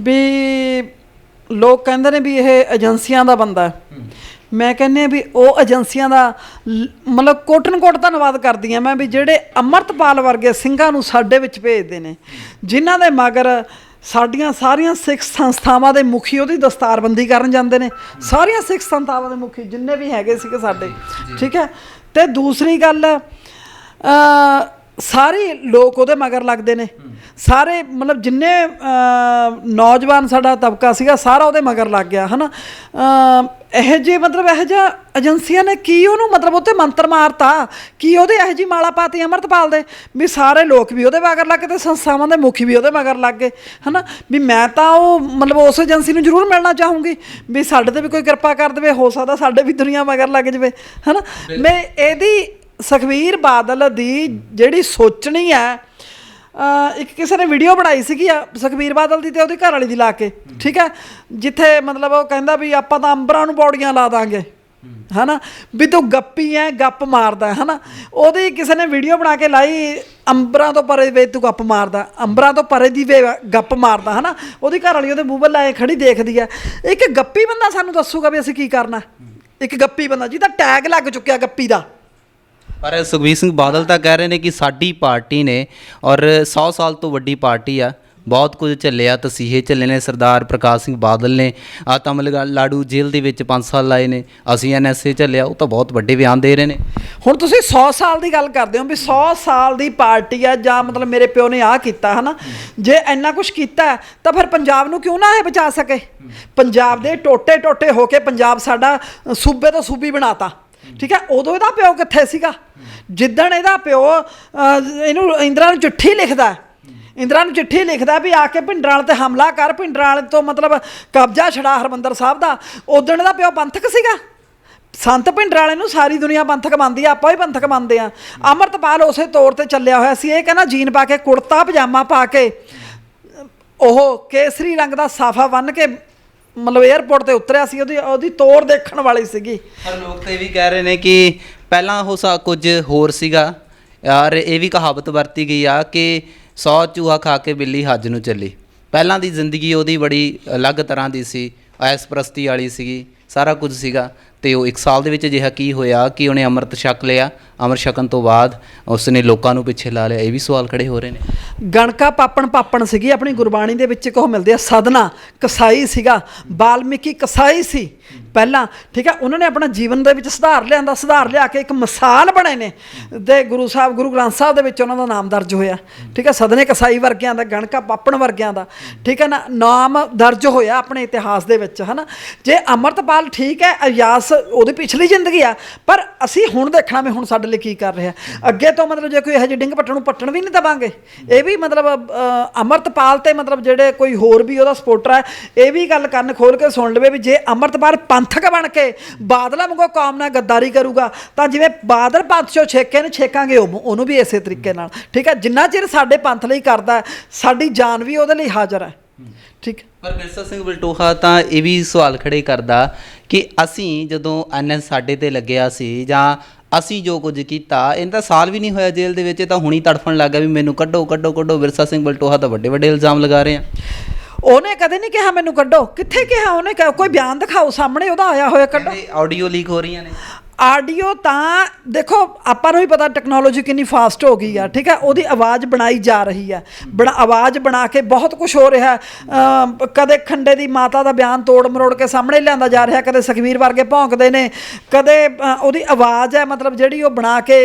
ਵੀ ਲੋਕ ਕਹਿੰਦੇ ਨੇ ਵੀ ਇਹ ਏਜੰਸੀਆਂ ਦਾ ਬੰਦਾ ਹੈ। ਮੈਂ ਕਹਿੰਨੇ ਵੀ ਉਹ ਏਜੰਸੀਆਂ ਦਾ ਮਤਲਬ ਕੋਟਨ ਕੋਟ ਧੰਨਵਾਦ ਕਰਦੀ ਹਾਂ ਮੈਂ ਵੀ ਜਿਹੜੇ ਅਮਰਤਪਾਲ ਵਰਗੇ ਸਿੰਘਾਂ ਨੂੰ ਸਾਡੇ ਵਿੱਚ ਭੇਜਦੇ ਨੇ ਜਿਨ੍ਹਾਂ ਦੇ ਮਗਰ ਸਾਡੀਆਂ ਸਾਰੀਆਂ ਸਿੱਖ ਸੰਸਥਾਵਾਂ ਦੇ ਮੁਖੀ ਉਹਦੀ ਦਸਤਾਰਬੰਦੀ ਕਰਨ ਜਾਂਦੇ ਨੇ ਸਾਰੀਆਂ ਸਿੱਖ ਸੰਸਥਾਵਾਂ ਦੇ ਮੁਖੀ ਜਿੰਨੇ ਵੀ ਹੈਗੇ ਸੀਗੇ ਸਾਡੇ ਠੀਕ ਹੈ? ਤੇ ਦੂਸਰੀ ਗੱਲ ਅ ਸਾਰੇ ਲੋਕ ਉਹਦੇ ਮਗਰ ਲੱਗਦੇ ਨੇ ਸਾਰੇ ਮਤਲਬ ਜਿੰਨੇ ਨੌਜਵਾਨ ਸਾਡਾ ਤਬਕਾ ਸੀਗਾ ਸਾਰਾ ਉਹਦੇ ਮਗਰ ਲੱਗ ਗਿਆ ਹਨਾ? ਅ, ਇਹ ਜੇ ਮਤਲਬ ਇਹ ਜਿਹਾ ਏਜੰਸੀਆਂ ਨੇ ਕੀ ਉਹਨੂੰ ਮਤਲਬ ਉੱਤੇ ਮੰਤਰ ਮਾਰਤਾ? ਕੀ ਉਹਦੇ ਇਹ ਜੀ ਮਾਲਾ ਪਾਤੀ ਅਮਰਤਪਾਲ ਦੇ? ਵੀ ਸਾਰੇ ਲੋਕ ਵੀ ਉਹਦੇ ਮਗਰ ਲੱਗ ਗਏ ਤੇ ਸੰਸਥਾਵਾਂ ਦੇ ਮੁਖੀ ਵੀ ਉਹਦੇ ਮਗਰ ਲੱਗ ਗਏ ਹਨਾ? ਵੀ ਮੈਂ ਤਾਂ ਉਹ ਮਤਲਬ ਉਸ ਏਜੰਸੀ ਨੂੰ ਜ਼ਰੂਰ ਮਿਲਣਾ ਚਾਹੂੰਗੀ ਵੀ ਸਾਡੇ ਤੇ ਵੀ ਕੋਈ ਕਿਰਪਾ ਕਰ ਦੇਵੇ ਹੋ ਸਕਦਾ ਸਾਡੇ ਵੀ ਦੁਨੀਆ ਮਗਰ ਲੱਗ ਜਾਵੇ ਹਨਾ? ਮੈਂ ਇਹਦੀ ਸੁਖਵੀਰ ਬਾਦਲ ਦੀ ਜਿਹੜੀ ਸੋਚਣੀ ਹੈ ਇੱਕ ਕਿਸੇ ਨੇ ਵੀਡੀਓ ਬਣਾਈ ਸੀਗੀ ਆ ਸੁਖਬੀਰ ਬਾਦਲ ਦੀ ਤੇ ਉਹਦੀ ਘਰ ਵਾਲੀ ਦੀ ਲਾ ਕੇ ਠੀਕ ਹੈ? ਜਿੱਥੇ ਮਤਲਬ ਉਹ ਕਹਿੰਦਾ ਵੀ ਆਪਾਂ ਤਾਂ ਅੰਬਰਾਂ ਨੂੰ ਪੌੜੀਆਂ ਲਾ ਦਾਂਗੇ ਹਨਾ? ਵੀ ਤੂੰ ਗੱਪੀ ਐ ਗੱਪ ਮਾਰਦਾ ਹੈ, ਹਨਾ? ਉਹਦੀ ਕਿਸੇ ਨੇ ਵੀਡੀਓ ਬਣਾ ਕੇ ਲਾਈ ਅੰਬਰਾਂ ਤੋਂ ਪਰੇ ਵੇ ਤੂੰ ਗੱਪ ਮਾਰਦਾ ਅੰਬਰਾਂ ਤੋਂ ਪਰੇ ਦੀ ਵੇ ਗੱਪ ਮਾਰਦਾ ਹਨਾ? ਉਹਦੀ ਘਰ ਵਾਲੀ ਉਹਦੇ ਮੂੰਹ ਵੱਲ ਲਾਏ ਖੜੀ ਦੇਖਦੀ ਐ ਇੱਕ ਗੱਪੀ ਬੰਦਾ ਸਾਨੂੰ ਦੱਸੂਗਾ ਵੀ ਅਸੀਂ ਕੀ ਕਰਨਾ? ਇੱਕ ਗੱਪੀ ਬੰਦਾ ਜਿਹਦਾ ਟੈਗ ਲੱਗ ਚੁੱਕਿਆ ਗੱਪੀ ਦਾ। ਪਰ ਸੁਖਬੀਰ ਸਿੰਘ ਬਾਦਲ ਤਾਂ ਕਹਿ ਰਹੇ ਨੇ ਕਿ ਸਾਡੀ ਪਾਰਟੀ ਨੇ ਔਰ 100 ਸਾਲ ਤੋਂ ਵੱਡੀ ਪਾਰਟੀ ਆ, ਬਹੁਤ ਕੁਝ ਝੱਲਿਆ, ਤਸੀਹੇ ਝੱਲੇ ਨੇ, ਸਰਦਾਰ ਪ੍ਰਕਾਸ਼ ਸਿੰਘ ਬਾਦਲ ਨੇ ਆ ਤਮਿਲ ਲਾਡੂ ਜੇਲ੍ਹ ਦੇ ਵਿੱਚ 5 ਸਾਲ ਲਾਏ ਨੇ, ਅਸੀਂ ਐਨਐਸਏ ਝੱਲਿਆ, ਉਹ ਤਾਂ ਬਹੁਤ ਵੱਡੇ ਬਿਆਨ ਦੇ ਰਹੇ ਨੇ। ਹੁਣ ਤੁਸੀਂ 100 ਸਾਲ ਦੀ ਗੱਲ ਕਰਦੇ ਹੋ ਵੀ 100 ਸਾਲ ਦੀ ਪਾਰਟੀ ਆ, ਜਾਂ ਮਤਲਬ ਮੇਰੇ ਪਿਓ ਨੇ ਆਹ ਕੀਤਾ, ਹਨਾ? ਜੇ ਇੰਨਾ ਕੁਝ ਕੀਤਾ, ਤਾਂ ਫਿਰ ਪੰਜਾਬ ਨੂੰ ਕਿਉਂ ਨਾ ਇਹ ਬਚਾ ਸਕੇ? ਪੰਜਾਬ ਦੇ ਟੋਟੇ ਟੋਟੇ ਹੋ ਕੇ ਪੰਜਾਬ ਸਾਡਾ ਸੂਬੇ ਤੋਂ ਸੂਬੀ ਬਣਾਤਾ। ਠੀਕ ਹੈ? ਉਦੋਂ ਇਹਦਾ ਪਿਓ ਕਿੱਥੇ ਸੀਗਾ? ਜਿੱਦਣ ਇਹਦਾ ਪਿਓ ਇਹਨੂੰ ਇੰਦਰਾ ਨੂੰ ਚਿੱਠੀ ਲਿਖਦਾ ਇੰਦਰਾ ਨੂੰ ਚਿੱਠੀ ਲਿਖਦਾ ਵੀ ਆ ਕੇ ਭਿੰਡਰਾਂ ਤੇ ਹਮਲਾ ਕਰ, ਭਿੰਡਰਾਂ ਵਾਲੇ ਤੋਂ ਮਤਲਬ ਕਬਜ਼ਾ ਛੜਾ ਹਰਮੰਦਰ ਸਾਹਿਬ ਦਾ। ਉਦਣ ਇਹਦਾ ਪਿਓ ਪੰਥਕ ਸੀਗਾ। ਸੰਤ ਭਿੰਡਰਾਂ ਵਾਲੇ ਨੂੰ ਸਾਰੀ ਦੁਨੀਆ ਪੰਥਕ ਮੰਨਦੀ ਆ, ਆਪਾਂ ਵੀ ਪੰਥਕ ਮੰਨਦੇ ਆ। ਅਮਰਤਪਾਲ ਉਸੇ ਤੌਰ ਤੇ ਚੱਲਿਆ ਹੋਇਆ ਸੀ। ਇਹ ਕਹਿੰਦਾ ਜੀਨ ਪਾ ਕੇ ਕੁੜਤਾ, ਪਜਾਮਾ ਪਾ ਕੇ ਉਹ ਕੇਸਰੀ ਰੰਗ ਦਾ ਸਾਫਾ ਬੰਨ ਕੇ ਮਤਲਬ 에ਅਰਪੋਰਟ ਤੇ ਉਤਰਿਆ ਸੀ, ਉਹਦੀ ਉਹਦੀ ਤੋਰ ਦੇਖਣ ਵਾਲੀ ਸੀਗੀ। ਪਰ ਲੋਕ ਤੇ ਇਹ ਵੀ ਕਹਿ ਰਹੇ ਨੇ ਕਿ ਪਹਿਲਾਂ ਉਹ ਸਾ ਕੁਝ ਹੋਰ ਸੀਗਾ। ਔਰ ਇਹ ਵੀ ਕਹਾਵਤ ਵਰਤੀ ਗਈ ਆ ਕਿ ਸੌ ਚੂਹਾ ਖਾ ਕੇ ਬਿੱਲੀ ਹੱਜ ਨੂੰ ਚੱਲੀ। ਪਹਿਲਾਂ ਦੀ ਜ਼ਿੰਦਗੀ ਉਹਦੀ ਬੜੀ ਅਲੱਗ ਤਰ੍ਹਾਂ ਦੀ ਸੀ, ਐਸ ਪ੍ਰਸਤੀ ਵਾਲੀ ਸੀਗੀ, ਸਾਰਾ ਕੁਝ ਸੀਗਾ। ਤੇ ਉਹ ਇੱਕ ਸਾਲ ਦੇ ਵਿੱਚ ਅਜਿਹਾ ਕੀ ਹੋਇਆ, ਕਿ ਉਹਨੇ ਅੰਮ੍ਰਿਤ ਛਕ ਲਿਆ ਅੰਮ੍ਰਿਤ ਛਕਣ ਤੋਂ ਬਾਅਦ ਉਸ ਨੇ ਲੋਕਾਂ ਨੂੰ ਪਿੱਛੇ ਲਾ ਲਿਆ। ਇਹ ਵੀ ਸਵਾਲ ਖੜੇ ਹੋ ਰਹੇ ਨੇ। ਗਣਕਾ ਪਾਪਣ ਪਾਪਣ ਸੀਗੀ ਆਪਣੀ ਗੁਰਬਾਣੀ ਦੇ ਵਿੱਚ ਕੋ ਮਿਲਦੇ ਆ, ਸਦਨਾ, ਕਸਾਈ ਸੀਗਾ, ਬਾਲਮੀਕੀ ਕਸਾਈ ਸੀ। ਪਹਿਲਾਂ, ਠੀਕ ਹੈ ਉਹਨਾਂ ਨੇ ਆਪਣਾ ਜੀਵਨ ਦੇ ਵਿੱਚ ਸੁਧਾਰ ਲਿਆਂਦਾ, ਸੁਧਾਰ ਲਿਆ ਕੇ ਇੱਕ ਮਿਸਾਲ ਬਣੇ ਨੇ। ਤੇ ਗੁਰੂ ਸਾਹਿਬ, ਗੁਰੂ ਗ੍ਰੰਥ ਸਾਹਿਬ ਦੇ ਵਿੱਚ ਉਹਨਾਂ ਦਾ ਨਾਮ ਦਰਜ ਹੋਇਆ। ਠੀਕ ਹੈ ਸਦਨੇ ਕਸਾਈ ਵਰਗਿਆਂ ਦਾ, ਗਣਕਾ ਪਾਪਣ ਵਰਗਿਆਂ ਦਾ। ਠੀਕ ਹੈ ਨਾ, ਨਾਮ ਦਰਜ ਹੋਇਆ ਆਪਣੇ ਇਤਿਹਾਸ ਦੇ ਵਿੱਚ, ਹਨਾ। ਜੇ ਅਮਰਤਪਾਲ ਠੀਕ ਹੈ, ਅਯਾਸ ਉਹਦੀ ਪਿਛਲੀ ਜ਼ਿੰਦਗੀ ਆ, ਪਰ ਅਸੀਂ ਹੁਣ ਦੇਖਣਾ ਵੀ ਹੁਣ ਸਾਡੇ ਲਈ ਕੀ ਕਰ ਰਿਹਾ? ਅੱਗੇ ਤੋਂ ਮਤਲਬ ਜੇ ਕੋਈ ਇਹੋ ਜਿਹੀ ਡਿੰਗ ਪੱਟਣ ਨੂੰ ਪੱਟਣ ਵੀ ਨਹੀਂ ਦਵਾਂਗੇ ਇਹ ਵੀ ਮਤਲਬ ਅਮਰਤਪਾਲ ਤੇ ਮਤਲਬ ਜਿਹੜੇ ਕੋਈ ਹੋਰ ਵੀ ਉਹਦਾ ਸਪੋਰਟਰ ਹੈ, ਇਹ ਵੀ ਗੱਲ ਕੰਨ ਖੋਲ ਕੇ ਸੁਣ ਲਵੇ ਵੀ ਜੇ ਅਮਰਤਪਾਲ ਪੰਥਕ ਬਣ ਕੇ ਬਾਦਲਾਂ ਵਾਂਗੂ ਕੌਮ ਨਾਲ ਗੱਦਾਰੀ ਕਰੂਗਾ, ਤਾਂ ਜਿਵੇਂ ਬਾਦਲ ਪੰਥ ਚੋਂ ਛੇਕੇ ਨੇ ਛੇਕਾਂਗੇ ਉਹਨੂੰ ਵੀ ਇਸੇ ਤਰੀਕੇ ਨਾਲ। ਠੀਕ ਹੈ? ਜਿੰਨਾ ਚਿਰ ਸਾਡੇ ਪੰਥ ਲਈ ਕਰਦਾ ਸਾਡੀ ਜਾਨ ਵੀ ਉਹਦੇ ਲਈ ਹਾਜ਼ਰ ਹੈ। ਠੀਕ ਹੈ? ਪਰ ਬਿਰਸਾ ਸਿੰਘ ਬਲਟੋਹਾ ਤਾਂ ਇਹ ਵੀ ਸਵਾਲ ਖੜੇ ਕਰਦਾ ਕਿ ਅਸੀਂ ਜਦੋਂ ਐਨਐਸ ਸਾਡੇ ਤੇ ਲੱਗਿਆ ਸੀ ਜਾਂ ਅਸੀਂ ਜੋ ਕੁਝ ਕੀਤਾ ਇਹਨਾਂ ਦਾ ਸਾਲ ਵੀ ਨਹੀਂ ਹੋਇਆ ਜੇਲ੍ਹ ਦੇ ਵਿੱਚ ਇਹ ਤਾਂ ਹੁਣੀ ਤੜਫਣ ਲੱਗਾ ਵੀ ਮੈਨੂੰ ਕੱਢੋ ਕੱਢੋ ਕੱਢੋ। ਬਿਰਸਾ ਸਿੰਘ ਬਲਟੋਹਾ ਤਾਂ ਵੱਡੇ ਵੱਡੇ ਇਲਜ਼ਾਮ ਲਗਾ ਰਹੇ ਆ। ਉਹਨੇ ਕਦੇ ਨਹੀਂ ਕਿਹਾ ਮੈਨੂੰ ਕੱਢੋ? ਕਿੱਥੇ ਕਿਹਾ ਉਹਨੇ? ਕੋਈ ਬਿਆਨ ਦਿਖਾਓ ਸਾਹਮਣੇ ਉਹਦਾ ਆਇਆ ਹੋਇਆ ਕੱਢੋ। ਆਡੀਓ ਲੀਕ ਹੋ ਰਹੀਆਂ ਨੇ। ਆਡੀਓ ਤਾਂ ਦੇਖੋ, ਆਪਾਂ ਨੂੰ ਵੀ ਪਤਾ ਟੈਕਨੋਲੋਜੀ ਕਿੰਨੀ ਫਾਸਟ ਹੋ ਗਈ ਆ, ਠੀਕ ਹੈ? ਉਹਦੀ ਆਵਾਜ਼ ਬਣਾਈ ਜਾ ਰਹੀ ਹੈ। ਬਣਾ, ਆਵਾਜ਼ ਬਣਾ ਕੇ ਬਹੁਤ ਕੁਝ ਹੋ ਰਿਹਾ। ਕਦੇ ਖੰਡੇ ਦੀ ਮਾਤਾ ਦਾ ਬਿਆਨ ਤੋੜ ਮਰੋੜ ਕੇ ਸਾਹਮਣੇ ਲਿਆਂਦਾ ਜਾ ਰਿਹਾ, ਕਦੇ ਸੁਖਵੀਰ ਵਰਗੇ ਭੌਂਕਦੇ ਨੇ, ਕਦੇ ਉਹਦੀ ਆਵਾਜ਼ ਹੈ, ਮਤਲਬ ਜਿਹੜੀ ਉਹ ਬਣਾ ਕੇ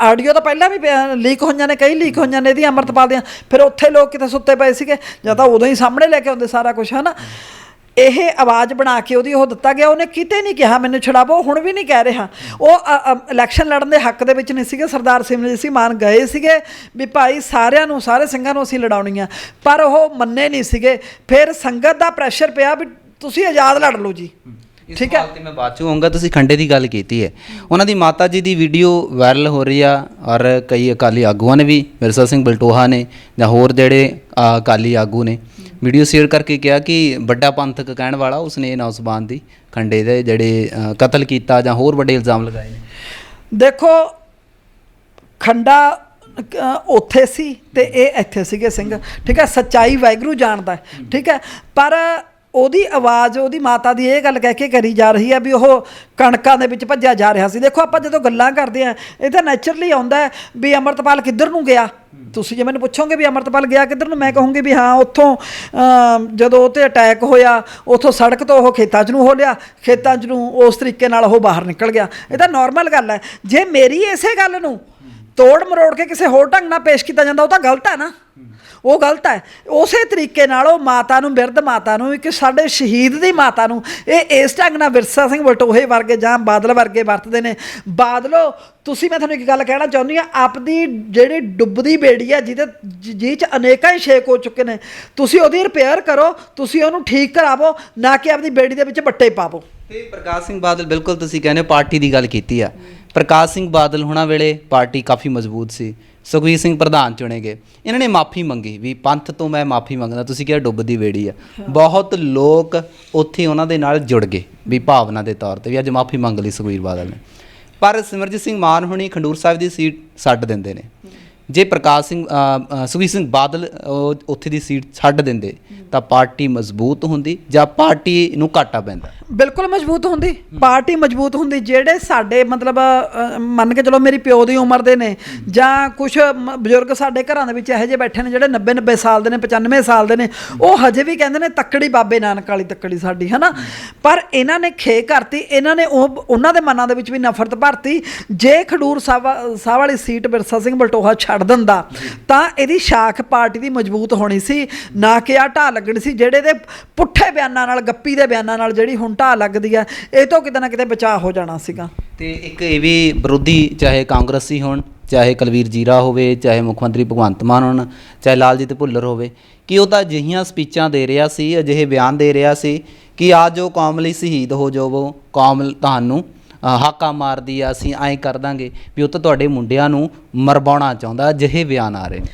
ਆਡੀਓ ਤਾਂ ਪਹਿਲਾਂ ਵੀ ਲੀਕ ਹੋਈਆਂ ਨੇ, ਕਈ ਲੀਕ ਹੋਈਆਂ ਨੇ ਇਹਦੀ ਅੰਮ੍ਰਿਤਪਾਲ ਦੀਆਂ। ਫਿਰ ਉੱਥੇ ਲੋਕ ਕਿਤੇ ਸੁੱਤੇ ਪਏ ਸੀਗੇ, ਜਾਂ ਤਾਂ ਉਦੋਂ ਹੀ ਸਾਹਮਣੇ ਲੈ ਕੇ ਆਉਂਦੇ ਸਾਰਾ ਕੁਝ ਹਨਾ? ਇਹ ਆਵਾਜ਼ ਬਣਾ ਕੇ ਉਹਦੀ ਉਹ ਦਿੱਤਾ ਗਿਆ ਉਹਨੇ ਕਿਤੇ ਨਹੀਂ ਕਿਹਾ ਮੈਨੂੰ ਛਡਾਵੋ ਹੁਣ ਵੀ ਨਹੀਂ ਕਹਿ ਰਿਹਾ। ਉਹ ਇਲੈਕਸ਼ਨ ਲੜਨ ਦੇ ਹੱਕ ਦੇ ਵਿੱਚ ਨਹੀਂ ਸੀਗੇ ਸਰਦਾਰ ਸਿਮਰਜੀਤ ਸਿੰਘ ਮਾਨ ਗਏ ਸੀਗੇ ਵੀ ਭਾਈ ਸਾਰਿਆਂ ਨੂੰ ਸਾਰੇ ਸਿੰਘਾਂ ਨੂੰ ਅਸੀਂ ਲੜਾਉਣੀਆਂ ਪਰ ਉਹ ਮੰਨੇ ਨਹੀਂ ਸੀਗੇ। ਫਿਰ ਸੰਗਤ ਦਾ ਪ੍ਰੈਸ਼ਰ ਪਿਆ ਵੀ ਤੁਸੀਂ ਆਜ਼ਾਦ ਲੜ ਲਓ ਜੀ। ਠੀਕ ਹੈ? ਤੇ ਮੈਂ ਬਾਅਦ ਚੋਂ ਆਉਂਗਾ ਤੁਸੀਂ ਖੰਡੇ ਦੀ ਗੱਲ ਕੀਤੀ ਹੈ। ਉਹਨਾਂ ਦੀ ਮਾਤਾ ਜੀ ਦੀ ਵੀਡੀਓ ਵਾਇਰਲ ਹੋ ਰਹੀ ਆ ਔਰ ਕਈ ਅਕਾਲੀ ਆਗੂਆਂ ਨੇ ਵੀ ਮਿਰਜ਼ਾ ਸਿੰਘ ਬਲਟੋਹਾ ਨੇ ਜਾਂ ਹੋਰ ਜਿਹੜੇ ਅਕਾਲੀ ਆਗੂ ਨੇ ਵੀਡੀਓ ਸ਼ੇਅਰ ਕਰਕੇ ਕਿਹਾ ਕਿ ਵੱਡਾ ਪੰਥਕ ਕਹਿਣ ਵਾਲਾ ਉਸਨੇ ਨੌਜਵਾਨ ਦੀ ਖੰਡੇ ਦੇ ਜਿਹੜੇ ਕਤਲ ਕੀਤਾ ਜਾਂ ਹੋਰ ਵੱਡੇ ਇਲਜ਼ਾਮ ਲਗਾਏ ਨੇ। ਦੇਖੋ, ਖੰਡਾ ਉੱਥੇ ਸੀ ਤੇ ਇਹ ਇੱਥੇ ਸੀਗੇ ਸਿੰਘ। ਠੀਕ ਹੈ, ਸੱਚਾਈ ਵਾਹਿਗੁਰੂ ਜਾਣਦਾ ਠੀਕ ਹੈ, ਪਰ ਉਹਦੀ ਆਵਾਜ਼, ਉਹਦੀ ਮਾਤਾ ਦੀ ਇਹ ਗੱਲ ਕਹਿ ਕੇ ਕਰੀ ਜਾ ਰਹੀ ਹੈ ਵੀ ਉਹ ਕਣਕਾਂ ਦੇ ਵਿੱਚ ਭੱਜਿਆ ਜਾ ਰਿਹਾ ਸੀ। ਦੇਖੋ, ਆਪਾਂ ਜਦੋਂ ਗੱਲਾਂ ਕਰਦੇ ਆ, ਇਹ ਤਾਂ ਨੇਚਰਲੀ ਆਉਂਦਾ ਹੈ ਵੀ ਅਮਰਤਪਾਲ ਕਿੱਧਰ ਨੂੰ ਗਿਆ? ਤੁਸੀਂ ਜੇ ਮੈਨੂੰ ਪੁੱਛੋਗੇ ਵੀ ਅਮਰਤਪਾਲ ਗਿਆ ਕਿੱਧਰ ਨੂੰ, ਮੈਂ ਕਹੂੰਗੀ ਵੀ ਹਾਂ, ਉੱਥੋਂ ਜਦੋਂ ਉਹ ਤੇ ਅਟੈਕ ਹੋਇਆ, ਉੱਥੋਂ ਸੜਕ ਤੋਂ ਉਹ ਖੇਤਾਂ 'ਚ ਨੂੰ ਹੋ ਲਿਆ, ਖੇਤਾਂ 'ਚ ਨੂੰ ਉਸ ਤਰੀਕੇ ਨਾਲ ਉਹ ਬਾਹਰ ਨਿਕਲ ਗਿਆ। ਇਹ ਤਾਂ ਨਾਰਮਲ ਗੱਲ ਹੈ। ਜੇ ਮੇਰੀ ਇਸੇ ਗੱਲ ਨੂੰ ਤੋੜ ਮਰੋੜ ਕੇ ਕਿਸੇ ਹੋਰ ਢੰਗ ਨਾਲ ਪੇਸ਼ ਕੀਤਾ ਜਾਂਦਾ ਉਹ ਤਾਂ ਗਲਤ ਹੈ ਨਾ। ਉਹ ਗਲਤ ਹੈ। ਉਸੇ ਤਰੀਕੇ ਨਾਲ ਉਹ ਮਾਤਾ ਨੂੰ ਬਿਰਧ ਮਾਤਾ ਨੂੰ ਇੱਕ ਸਾਡੇ ਸ਼ਹੀਦ ਦੀ ਮਾਤਾ ਨੂੰ ਇਹ ਇਸ ਢੰਗ ਨਾਲ ਵਿਰਸਾ ਸਿੰਘ ਬਲਟੋਹੇ ਵਰਗੇ ਜਾਂ ਬਾਦਲ ਵਰਗੇ ਵਰਤਦੇ ਨੇ। ਬਾਦਲੋ ਤੁਸੀਂ ਮੈਂ ਤੁਹਾਨੂੰ ਇੱਕ ਗੱਲ ਕਹਿਣਾ ਚਾਹੁੰਦੀ ਆ ਆਪਦੀ ਜਿਹੜੀ ਡੁੱਬਦੀ ਬੇੜੀ ਆ ਜਿਹਦੇ ਜੀ ਚ ਅਨੇਕਾਂ ਹੀ ਛੇਕ ਹੋ ਚੁੱਕੇ ਨੇ ਤੁਸੀਂ ਉਹਦੀ ਰਿਪੇਅਰ ਕਰੋ ਤੁਸੀਂ ਉਹਨੂੰ ਠੀਕ ਕਰਾਵੋ ਨਾ ਕਿ ਆਪਦੀ ਬੇੜੀ ਦੇ ਵਿੱਚ ਬੱਟੇ ਪਾਵੋ। ਤੇ ਪ੍ਰਕਾਸ਼ ਸਿੰਘ ਬਾਦਲ ਬਿਲਕੁਲ ਤੁਸੀਂ ਕਹਿੰਦੇ ਹੋ ਪਾਰਟੀ ਦੀ ਗੱਲ ਕੀਤੀ ਆ। ਪ੍ਰਕਾਸ਼ ਸਿੰਘ ਬਾਦਲ ਹੋਣਾ ਵੇਲੇ ਪਾਰਟੀ ਕਾਫੀ ਮਜ਼ਬੂਤ ਸੀ। ਸੁਖਵੀਰ ਸਿੰਘ ਪ੍ਰਧਾਨ ਚੁਣੇ ਗਏ। ਇਹਨਾਂ ਨੇ ਮਾਫੀ ਮੰਗੀ ਵੀ ਪੰਥ ਤੋਂ ਮੈਂ ਮਾਫੀ ਮੰਗਦਾ ਤੁਸੀਂ ਕਿਹਾ ਡੁੱਬਦੀ ਵੇੜੀ ਆ। ਬਹੁਤ ਲੋਕ ਉੱਥੇ ਉਹਨਾਂ ਦੇ ਨਾਲ ਜੁੜ ਗਏ ਵੀ ਭਾਵਨਾ ਦੇ ਤੌਰ ਤੇ ਵੀ ਅੱਜ ਮਾਫੀ ਮੰਗ ਲਈ ਸੁਖਵੀਰ ਬਾਦਲ ਨੇ। ਪਰ ਸਿਮਰਜੀਤ ਸਿੰਘ ਮਾਨ ਹੁਣੀ ਖੰਡੂਰ ਸਾਹਿਬ ਦੀ ਸੀਟ ਛੱਡ ਦਿੰਦੇ ਨੇ। ਜੇ ਪ੍ਰਕਾਸ਼ ਸਿੰਘ ਅ, ਸੁਖਬੀਰ ਸਿੰਘ ਬਾਦਲ ਉੱਥੇ ਦੀ ਸੀਟ ਛੱਡ ਦਿੰਦੇ ਤਾਂ ਪਾਰਟੀ ਮਜ਼ਬੂਤ ਹੁੰਦੀ ਜਾਂ ਪਾਰਟੀ ਨੂੰ ਘਾਟਾ ਪੈਂਦਾ? ਬਿਲਕੁਲ ਮਜ਼ਬੂਤ ਹੁੰਦੀ। ਪਾਰਟੀ ਮਜ਼ਬੂਤ ਹੁੰਦੀ ਜਿਹੜੇ ਸਾਡੇ ਮਤਲਬ ਮੰਨ ਕੇ ਚਲੋ ਮੇਰੀ ਪਿਓ ਦੀ ਉਮਰ ਦੇ ਨੇ ਜਾਂ ਕੁਝ ਬਜ਼ੁਰਗ ਸਾਡੇ ਘਰਾਂ ਦੇ ਵਿੱਚ ਇਹੋ ਜਿਹੇ ਬੈਠੇ ਨੇ ਜਿਹੜੇ 90 90 ਸਾਲ ਦੇ ਨੇ 95 ਸਾਲ ਦੇ ਨੇ ਉਹ ਹਜੇ ਵੀ ਕਹਿੰਦੇ ਨੇ ਤੱਕੜੀ ਬਾਬੇ ਨਾਨਕ ਵਾਲੀ ਤੱਕੜੀ ਸਾਡੀ ਹਨਾ? ਪਰ ਇਹਨਾਂ ਨੇ ਖੇ ਕਰਤੀ ਇਹਨਾਂ ਨੇ ਉਹ ਉਹਨਾਂ ਦੇ ਮਨਾਂ ਦੇ ਵਿੱਚ ਵੀ ਨਫ਼ਰਤ ਭਰਤੀ। ਜੇ ਖਡੂਰ ਸਾਹਿਬ ਸਾਹਿਬ ਵਾਲੀ ਸੀਟ ਬਿਰਸਾ ਸਿੰਘ ਬਲਟੋਹਾ ਛੱਡ ਦਿੰਦਾ। ਤਾਂ ਇਹਦੀ ਸ਼ਾਖ ਪਾਰਟੀ ਦੀ ਮਜ਼ਬੂਤ ਹੋਣੀ ਸੀ। ਨਾ ਕਿ ਆ ਢਾਹ ਲੱਗਣੀ ਸੀ, ਜਿਹੜੇ ਦੇ ਪੁੱਠੇ ਬਿਆਨਾਂ ਨਾਲ, ਗੱਪੀ ਦੇ ਬਿਆਨਾਂ ਨਾਲ ਜਿਹੜੀ ਹੁਣ ਢਾਹ ਲੱਗਦੀ ਹੈ ਇਹ ਤੋਂ ਕਿਤੇ ਨਾ ਕਿਤੇ ਬਚਾਅ ਹੋ ਜਾਣਾ ਸੀਗਾ। ਤੇ ਇੱਕ ਇਹ ਵੀ ਵਿਰੋਧੀ, ਚਾਹੇ ਕਾਂਗਰਸੀ ਹੋਣ, ਚਾਹੇ ਕਲਵੀਰ ਜੀਰਾ ਹੋਵੇ, ਚਾਹੇ ਮੁੱਖ ਮੰਤਰੀ ਭਗਵੰਤ ਮਾਨ ਹੋਣ, ਚਾਹੇ ਲਾਲਜੀਤ ਭੁੱਲਰ ਹੋਵੇ, ਕਿ ਉਹ ਤਾਂ ਅਜਿਹੀਆਂ ਸਪੀਚਾਂ ਦੇ ਰਿਹਾ ਸੀ, ਅਜਿਹੇ ਬਿਆਨ ਦੇ ਰਿਹਾ ਸੀ, ਕਿ ਆ ਜੋ ਕੌਮ ਲਈ ਸ਼ਹੀਦ ਹੋ ਜਾਵੋ, ਕੌਮ ਤੁਹਾਨੂੰ ਹਾਕਾ ਮਾਰਦੀ ਆ, ਅਸੀਂ ਐਂ ਕਰ ਦਾਂਗੇ ਵੀ ਉਹ ਤਾਂ ਤੁਹਾਡੇ ਮੁੰਡਿਆਂ ਨੂੰ ਮਰਵਾਉਣਾ ਚਾਹੁੰਦਾ, ਅਜਿਹੇ ਬਿਆਨ ਆ ਰਹੇ ਨੇ।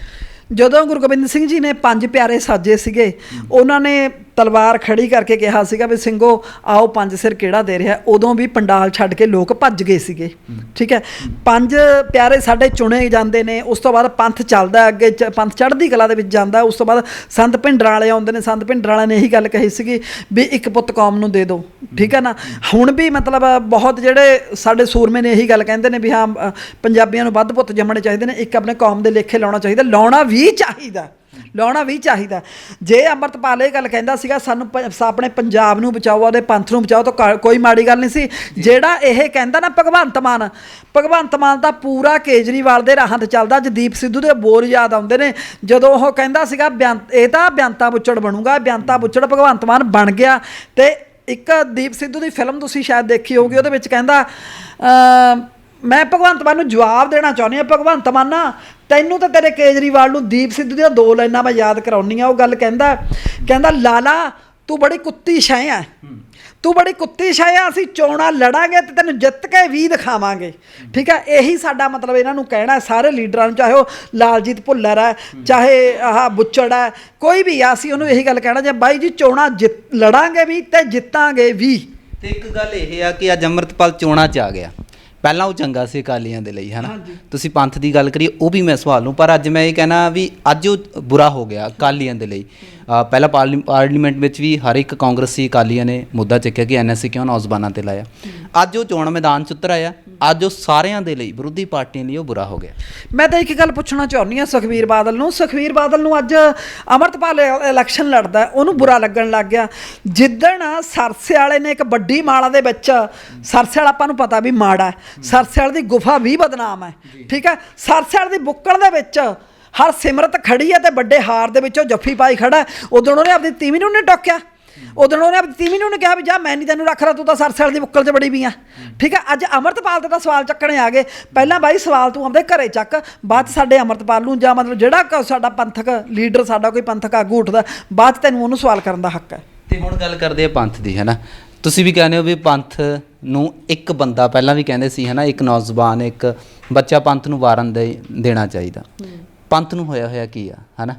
ਜਦੋਂ ਗੁਰੂ ਗੋਬਿੰਦ ਸਿੰਘ ਜੀ ਨੇ ਪੰਜ ਪਿਆਰੇ ਸਾਜੇ ਸੀਗੇ, ਉਹਨਾਂ ਨੇ ਤਲਵਾਰ ਖੜੀ ਕਰਕੇ ਕਿਹਾ ਸੀਗਾ ਵੀ ਸਿੰਘੋ, ਆਓ ਪੰਜ ਸਿਰ ਕਿਹੜਾ ਦੇ ਰਿਹਾ? ਉਦੋਂ ਵੀ ਪੰਡਾਲ ਛੱਡ ਕੇ ਲੋਕ ਭੱਜ ਗਏ ਸੀਗੇ। ਠੀਕ ਹੈ? ਪੰਜ ਪਿਆਰੇ ਸਾਡੇ ਚੁਣੇ ਜਾਂਦੇ ਨੇ। ਉਸ ਤੋਂ ਬਾਅਦ ਪੰਥ ਚੱਲਦਾ ਅੱਗੇ ਚ- ਪੰਥ ਚੜ੍ਹਦੀ ਕਲਾ ਦੇ ਵਿੱਚ ਜਾਂਦਾ। ਉਸ ਤੋਂ ਬਾਅਦ ਸੰਤ ਭਿੰਡਰਾਂ ਵਾਲੇ ਆਉਂਦੇ ਨੇ। ਸੰਤ ਭਿੰਡਰਾਂ ਵਾਲਿਆਂ ਨੇ ਇਹੀ ਗੱਲ ਕਹੀ ਸੀਗੀ ਵੀ ਇੱਕ ਪੁੱਤ ਕੌਮ ਨੂੰ ਦੇ ਦਿਓ ਠੀਕ ਹੈ ਨਾ? ਹੁਣ ਵੀ ਮਤਲਬ ਬਹੁਤ ਜਿਹੜੇ ਸਾਡੇ ਸੂਰਮੇ ਨੇ ਇਹੀ ਗੱਲ ਕਹਿੰਦੇ ਨੇ ਵੀ ਹਾਂ ਪੰਜਾਬੀਆਂ ਨੂੰ ਵੱਧ ਪੁੱਤ ਜੰਮਣੇ ਚਾਹੀਦੇ ਨੇ। ਇੱਕ ਆਪਣੇ ਕੌਮ ਦੇ ਲੇਖੇ ਲਾਉਣਾ ਚਾਹੀਦਾ। ਲਾਉਣਾ ਵੀ ਚਾਹੀਦਾ। ਲਾਉਣਾ ਵੀ ਚਾਹੀਦਾ। ਜੇ ਅੰਮ੍ਰਿਤਪਾਲ ਇਹ ਗੱਲ ਕਹਿੰਦਾ ਸੀਗਾ ਸਾਨੂੰ ਆਪਣੇ ਪੰਜਾਬ ਨੂੰ ਬਚਾਓ ਉਹਦੇ ਪੰਥ ਨੂੰ ਬਚਾਓ ਤਾਂ ਕੋਈ ਮਾੜੀ ਗੱਲ ਨਹੀਂ ਸੀ। ਜਿਹੜਾ ਇਹ ਕਹਿੰਦਾ ਨਾ ਭਗਵੰਤ ਮਾਨ ਭਗਵੰਤ ਮਾਨ ਦਾ ਪੂਰਾ ਕੇਜਰੀਵਾਲ ਦੇ ਰਾਹਾਂ ਤੇ ਚੱਲਦਾ ਜਦੀਪ ਸਿੱਧੂ ਦੇ ਬੋਲ ਯਾਦ ਆਉਂਦੇ ਨੇ। ਜਦੋਂ ਉਹ ਕਹਿੰਦਾ ਸੀਗਾ ਇਹ ਤਾਂ ਬਿਆੰਤਾ ਬੁੱਚੜ ਬਣੂਗਾ ਬਿਆੰਤਾ ਬੁੱਚੜ ਭਗਵੰਤ ਮਾਨ ਬਣ ਗਿਆ। ਤੇ ਇੱਕ ਦੀਪ ਸਿੱਧੂ ਦੀ ਫਿਲਮ ਤੁਸੀਂ ਸ਼ਾਇਦ ਦੇਖੀ ਹੋਊਗੀ ਉਹਦੇ ਵਿੱਚ ਕਹਿੰਦਾ ਮੈਂ ਭਗਵੰਤ ਮਾਨ ਨੂੰ ਜਵਾਬ ਦੇਣਾ ਚਾਹੁੰਦੀ ਹਾਂ ਭਗਵੰਤ ਮਾਨ ਨਾ ਤੈਨੂੰ ਤਾਂ ਤੇਰੇ ਕੇਜਰੀਵਾਲ ਨੂੰ ਦੀਪ ਸਿੱਧੂ ਦੀਆਂ ਦੋ ਲਾਈਨਾਂ ਮੈਂ ਯਾਦ ਕਰਾਉਣੀ ਆ, ਉਹ ਗੱਲ ਕਹਿੰਦਾ ਕਹਿੰਦਾ, ਲਾਲਾ, ਤੂੰ ਬੜੀ ਕੁੱਤੀ ਸ਼ੈ ਆ ਤੂੰ ਬੜੀ ਕੁੱਤੀ ਸ਼ੈ ਆ ਅਸੀਂ ਚੋਣਾਂ ਲੜਾਂਗੇ ਤੇ ਤੈਨੂੰ ਜਿੱਤ ਕੇ ਵੀ ਦਿਖਾਵਾਂਗੇ। ਠੀਕ ਹੈ ਇਹੀ ਸਾਡਾ ਮਤਲਬ ਇਹਨਾਂ ਨੂੰ ਕਹਿਣਾ ਸਾਰੇ ਲੀਡਰਾਂ ਨੂੰ, ਚਾਹੇ ਉਹ ਲਾਲਜੀਤ ਭੁੱਲਰ ਹੈ ਚਾਹੇ ਆਹ ਬੁੱਚੜ ਹੈ ਕੋਈ ਵੀ ਆ, ਅਸੀਂ ਉਹਨੂੰ ਇਹੀ ਗੱਲ ਕਹਿਣਾ ਜੇ ਬਾਈ ਜੀ ਚੋਣਾਂ ਜਿੱਤ, ਲੜਾਂਗੇ ਵੀ ਤੇ ਜਿੱਤਾਂਗੇ ਵੀ। ਤੇ ਇੱਕ ਗੱਲ ਇਹ ਆ ਕਿ ਅੱਜ ਅੰਮ੍ਰਿਤਪਾਲ ਚੋਣਾਂ 'ਚ ਆ ਗਿਆ। ਪਹਿਲਾਂ ਉਹ ਚੰਗਾ ਸੀ ਅਕਾਲੀਆਂ ਦੇ ਲਈ ਹਨਾ? ਤੁਸੀਂ ਪੰਥ ਦੀ ਗੱਲ ਕਰੀ ਉਹ ਵੀ ਮੈਂ ਸਵਾਲ ਨੂੰ ਪਰ ਅੱਜ ਮੈਂ ਇਹ ਕਹਿਣਾ ਵੀ ਅੱਜ ਉਹ ਬੁਰਾ ਹੋ ਗਿਆ ਅਕਾਲੀਆਂ ਦੇ ਲਈ। ਪਹਿਲਾਂ ਪਾਰਲੀ- ਪਾਰਲੀਮੈਂਟ ਵਿੱਚ ਵੀ ਹਰ ਇੱਕ ਕਾਂਗਰਸੀ ਅਕਾਲੀਆਂ ਨੇ ਮੁੱਦਾ ਚੱਕਿਆ ਕਿ ਐਨਐਸਸੀ ਕਿਉਂ ਨੌਜਵਾਨਾਂ ਤੇ ਲਾਇਆ। ਅੱਜ ਉਹ ਚੋਣ ਮੈਦਾਨ 'ਚ ਉਤਰ ਆਇਆ। ਅੱਜ ਉਹ ਸਾਰਿਆਂ ਦੇ ਲਈ ਵਿਰੋਧੀ ਪਾਰਟੀਆਂ ਲਈ ਉਹ ਬੁਰਾ ਹੋ ਗਿਆ। ਮੈਂ ਤਾਂ ਇੱਕ ਗੱਲ ਪੁੱਛਣਾ ਚਾਹੁੰਦੀ ਹਾਂ ਸੁਖਵੀਰ ਬਾਦਲ ਨੂੰ। ਸੁਖਵੀਰ ਬਾਦਲ ਨੂੰ ਅੱਜ ਅਮਰਤਪਾਲ ਇਲੈਕਸ਼ਨ ਲੜਦਾ ਉਹਨੂੰ ਬੁਰਾ ਲੱਗਣ ਲੱਗ ਗਿਆ। ਜਿੱਦਣ ਸਰਸੇ ਵਾਲੇ ਨੇ ਇੱਕ ਵੱਡੀ ਮਾਲਾ ਦੇ ਵਿੱਚ ਸਰਸੇ ਵਾਲਾ ਆਪਾਂ ਨੂੰ ਪਤਾ ਵੀ ਮਾੜਾ ਹੈ ਸਰਸੇ ਵਾਲੇ ਦੀ ਗੁਫਾ ਵੀ ਬਦਨਾਮ ਹੈ ਠੀਕ ਹੈ? ਸਰਸੇ ਵਾਲੇ ਦੀ ਬੁੱਕਲ ਦੇ ਵਿੱਚ ਹਰ ਸਿਮਰਤ ਖੜੀ ਹੈ ਤੇ ਵੱਡੇ ਹਾਰ ਦੇ ਵਿੱਚੋਂ ਜੱਫੀ ਪਾਈ ਖੜਾ। ਉਦੋਂ ਉਹਨੇ ਆਪਣੀ ਤੀਵੀਂ ਨੂੰ ਨਹੀਂ ਟੋਕਿਆ। ਉਦੋਂ ਉਹਨੇ ਤੀਵੀਂ ਨੂੰ ਕਿਹਾ ਵੀ ਜਾ ਮੈਂ ਨਹੀਂ ਤੈਨੂੰ ਰੱਖ ਰਿਹਾ ਤੂੰ ਤਾਂ ਸਰਸੇ ਵਾਲੇ ਦੀ ਬੁੱਕਲ 'ਚ ਬੜੀ ਵੀ ਆ। ਠੀਕ ਹੈ ਅੱਜ ਅਮਰਤਪਾਲ ਤੇ ਤਾਂ ਸਵਾਲ ਚੱਕਣੇ ਆ ਗਏ। ਪਹਿਲਾਂ ਬਾਈ ਸਵਾਲ ਤੂੰ ਆਪਦੇ ਘਰੇ ਚੱਕ ਬਾਅਦ 'ਚ ਸਾਡੇ ਅਮਰਤਪਾਲ ਨੂੰ ਜਾਂ ਮਤਲਬ ਜਿਹੜਾ ਸਾਡਾ ਪੰਥਕ ਲੀਡਰ ਸਾਡਾ ਕੋਈ ਪੰਥਕ ਆਗੂ ਉੱਠਦਾ ਬਾਅਦ 'ਚ ਤੈਨੂੰ ਉਹਨੂੰ ਸਵਾਲ ਕਰਨ ਦਾ ਹੱਕ ਹੈ। ਤੇ ਹੁਣ ਗੱਲ ਕਰਦੇ ਆ ਪੰਥ ਦੀ ਹੈਨਾ? ਤੁਸੀਂ ਵੀ ਕਹਿੰਦੇ ਹੋ ਵੀ ਪੰਥ ਨੂੰ ਇੱਕ ਬੰਦਾ ਪਹਿਲਾਂ ਵੀ ਕਹਿੰਦੇ ਸੀ ਹੈਨਾ? ਇੱਕ ਨੌਜਵਾਨ ਇੱਕ ਬੱਚਾ ਪੰਥ ਨੂੰ ਵਾਰਨ ਦੇ ਦੇਣਾ ਚਾਹੀਦਾ। ਪੰਥ ਨੂੰ ਹੋਇਆ ਹੋਇਆ ਕੀ ਆ ਹੈਨਾ?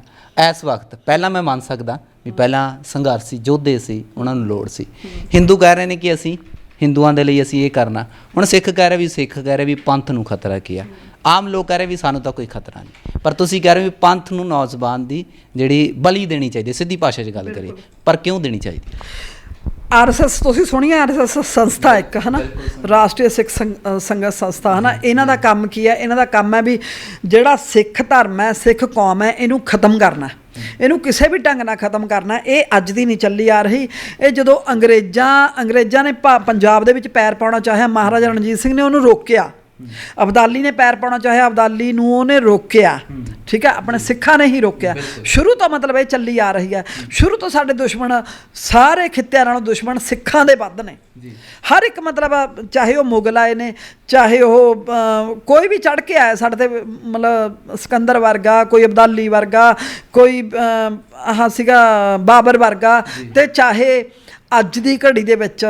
ਇਸ ਵਕਤ ਪਹਿਲਾਂ ਮੈਂ ਮੰਨ ਸਕਦਾ ਵੀ ਪਹਿਲਾਂ ਸੰਘਰਸ਼ੀ ਯੋਧੇ ਸੀ, ਉਹਨਾਂ ਨੂੰ ਲੋੜ ਸੀ। ਹਿੰਦੂ ਕਹਿ ਰਹੇ ਨੇ ਕਿ ਅਸੀਂ ਹਿੰਦੂਆਂ ਦੇ ਲਈ ਅਸੀਂ ਇਹ ਕਰਨਾ। ਹੁਣ ਸਿੱਖ ਕਹਿ ਰਹੇ ਵੀ ਸਿੱਖ ਕਹਿ ਰਹੇ ਵੀ ਪੰਥ ਨੂੰ ਖਤਰਾ ਕੀ ਆਮ ਲੋਕ ਕਹਿ ਰਹੇ ਵੀ ਸਾਨੂੰ ਤਾਂ ਕੋਈ ਖਤਰਾ ਨਹੀਂ। ਪਰ ਤੁਸੀਂ ਕਹਿ ਰਹੇ ਵੀ ਪੰਥ ਨੂੰ ਨੌਜਵਾਨ ਦੀ ਜਿਹੜੀ ਬਲੀ ਦੇਣੀ ਚਾਹੀਦੀ ਸਿੱਧੀ ਭਾਸ਼ਾ 'ਚ ਗੱਲ ਕਰੀਏ, ਪਰ ਕਿਉਂ ਦੇਣੀ ਚਾਹੀਦੀ ਆਰਐਸਐਸ ਤੁਸੀਂ ਸੁਣੀ ਆਰਐਸਐਸ ਸੰਸਥਾ ਇੱਕ ਹਨਾ? ਰਾਸ਼ਟਰੀ ਸਿੱਖ ਸੰਗਤ ਸੰਸਥਾ ਹਨਾ? ਇਹਨਾਂ ਦਾ ਕੰਮ ਕੀ ਹੈ? ਇਹਨਾਂ ਦਾ ਕੰਮ ਹੈ ਵੀ ਜਿਹੜਾ ਸਿੱਖ ਧਰਮ ਹੈ ਸਿੱਖ ਕੌਮ ਹੈ ਇਹਨੂੰ ਖਤਮ ਕਰਨਾ। ਇਹਨੂੰ ਕਿਸੇ ਵੀ ਢੰਗ ਨਾਲ ਖਤਮ ਕਰਨਾ। ਇਹ ਅੱਜ ਦੀ ਨਹੀਂ ਚੱਲੀ ਆ ਰਹੀ। ਇਹ ਜਦੋਂ ਅੰਗਰੇਜ਼ਾਂ ਅੰਗਰੇਜ਼ਾਂ ਨੇ ਪੰਜਾਬ ਦੇ ਵਿੱਚ ਪੈਰ ਪਾਉਣਾ ਚਾਹਿਆ ਮਹਾਰਾਜਾ ਰਣਜੀਤ ਸਿੰਘ ਨੇ ਉਹਨੂੰ ਰੋਕਿਆ। ਅਬਦਾਲੀ ਨੇ ਪੈਰ ਪਾਉਣਾ ਚਾਹਿਆ ਅਬਦਾਲੀ ਨੂੰ ਉਹਨੇ ਰੋਕਿਆ। ਠੀਕ ਹੈ ਆਪਣੇ ਸਿੱਖਾਂ ਨੇ ਹੀ ਰੋਕਿਆ। ਸ਼ੁਰੂ ਤੋਂ ਮਤਲਬ ਇਹ ਚੱਲੀ ਆ ਰਹੀ ਹੈ ਸ਼ੁਰੂ ਤੋਂ ਸਾਡੇ ਦੁਸ਼ਮਣ ਸਾਰੇ ਖਿੱਤਿਆਂ ਨਾਲੋਂ ਦੁਸ਼ਮਣ ਸਿੱਖਾਂ ਦੇ ਵੱਧ ਨੇ। ਹਰ ਇੱਕ ਮਤਲਬ ਚਾਹੇ ਉਹ ਮੁਗਲ ਆਏ ਨੇ ਚਾਹੇ ਉਹ ਕੋਈ ਵੀ ਚੜ ਕੇ ਆਇਆ ਸਾਡੇ ਤੇ ਮਤਲਬ ਸਿਕੰਦਰ ਵਰਗਾ ਕੋਈ ਅਬਦਾਲੀ ਵਰਗਾ ਕੋਈ ਆਹ ਸੀਗਾ ਬਾਬਰ ਵਰਗਾ ਤੇ ਚਾਹੇ ਅੱਜ ਦੀ ਘੜੀ ਦੇ ਵਿੱਚ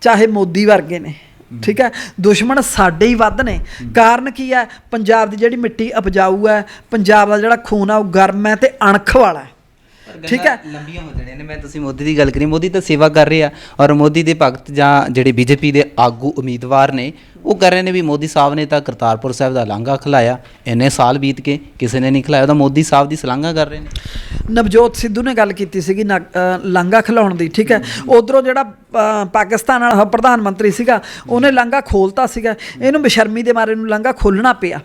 ਚਾਹੇ ਮੋਦੀ ਵਰਗੇ ਨੇ। ਠੀਕ ਹੈ? ਦੁਸ਼ਮਣ ਸਾਡੇ ਹੀ ਵੱਧ ਨੇ। ਕਾਰਨ ਕੀ ਹੈ? ਪੰਜਾਬ ਦੀ ਜਿਹੜੀ ਮਿੱਟੀ ਉਪਜਾਊ ਹੈ ਪੰਜਾਬ ਦਾ ਜਿਹੜਾ ਖੂਨ ਆ ਉਹ ਗਰਮ ਹੈ ਤੇ ਅਣਖ ਵਾਲਾ ਹੈ। ਠੀਕ ਹੈ? ਲੰਬੀਆਂ ਹੋ ਜਾਣੀਆਂ ਨੇ। ਮੈਂ ਤੁਸੀਂ ਮੋਦੀ ਦੀ ਗੱਲ ਕਰੀ ਮੋਦੀ ਤਾਂ ਸੇਵਾ ਕਰ ਰਹੇ ਆ ਔਰ ਮੋਦੀ ਦੇ ਭਗਤ ਜਾਂ ਜਿਹੜੇ ਬੀਜੇਪੀ ਦੇ ਆਗੂ ਉਮੀਦਵਾਰ ਨੇ ਉਹ ਕਰ ਰਹੇ ਨੇ ਵੀ ਮੋਦੀ ਸਾਹਿਬ ਨੇ ਤਾਂ ਕਰਤਾਰਪੁਰ ਸਾਹਿਬ ਦਾ ਲਾਂਘਾ ਖਲਾਇਆ, ਇੰਨੇ ਸਾਲ ਬੀਤ ਕੇ ਕਿਸੇ ਨੇ ਨਹੀਂ ਖਲਾਇਆ, ਤਾਂ ਮੋਦੀ ਸਾਹਿਬ ਦੀ ਸਲਾਂਘਾ ਕਰ ਰਹੇ ਨੇ। ਨਵਜੋਤ ਸਿੱਧੂ ਨੇ ਗੱਲ ਕੀਤੀ ਸੀਗੀ ਨਾ- ਲਾਂਘਾ ਖਿਲਾਉਣ ਦੀ, ਠੀਕ ਹੈ? ਉਧਰੋਂ ਜਿਹੜਾ ਪਾਕਿਸਤਾਨ ਵਾਲਾ ਪ੍ਰਧਾਨ ਮੰਤਰੀ ਸੀਗਾ, ਉਹਨੇ ਲਾਂਘਾ ਖੋਲਤਾ ਸੀਗਾ। ਇਹਨੂੰ ਬਸ਼ਰਮੀ ਦੇ ਮਾਰੇ ਨੂੰ ਲਾਂਘਾ ਖੋਲਣਾ ਪਿਆ।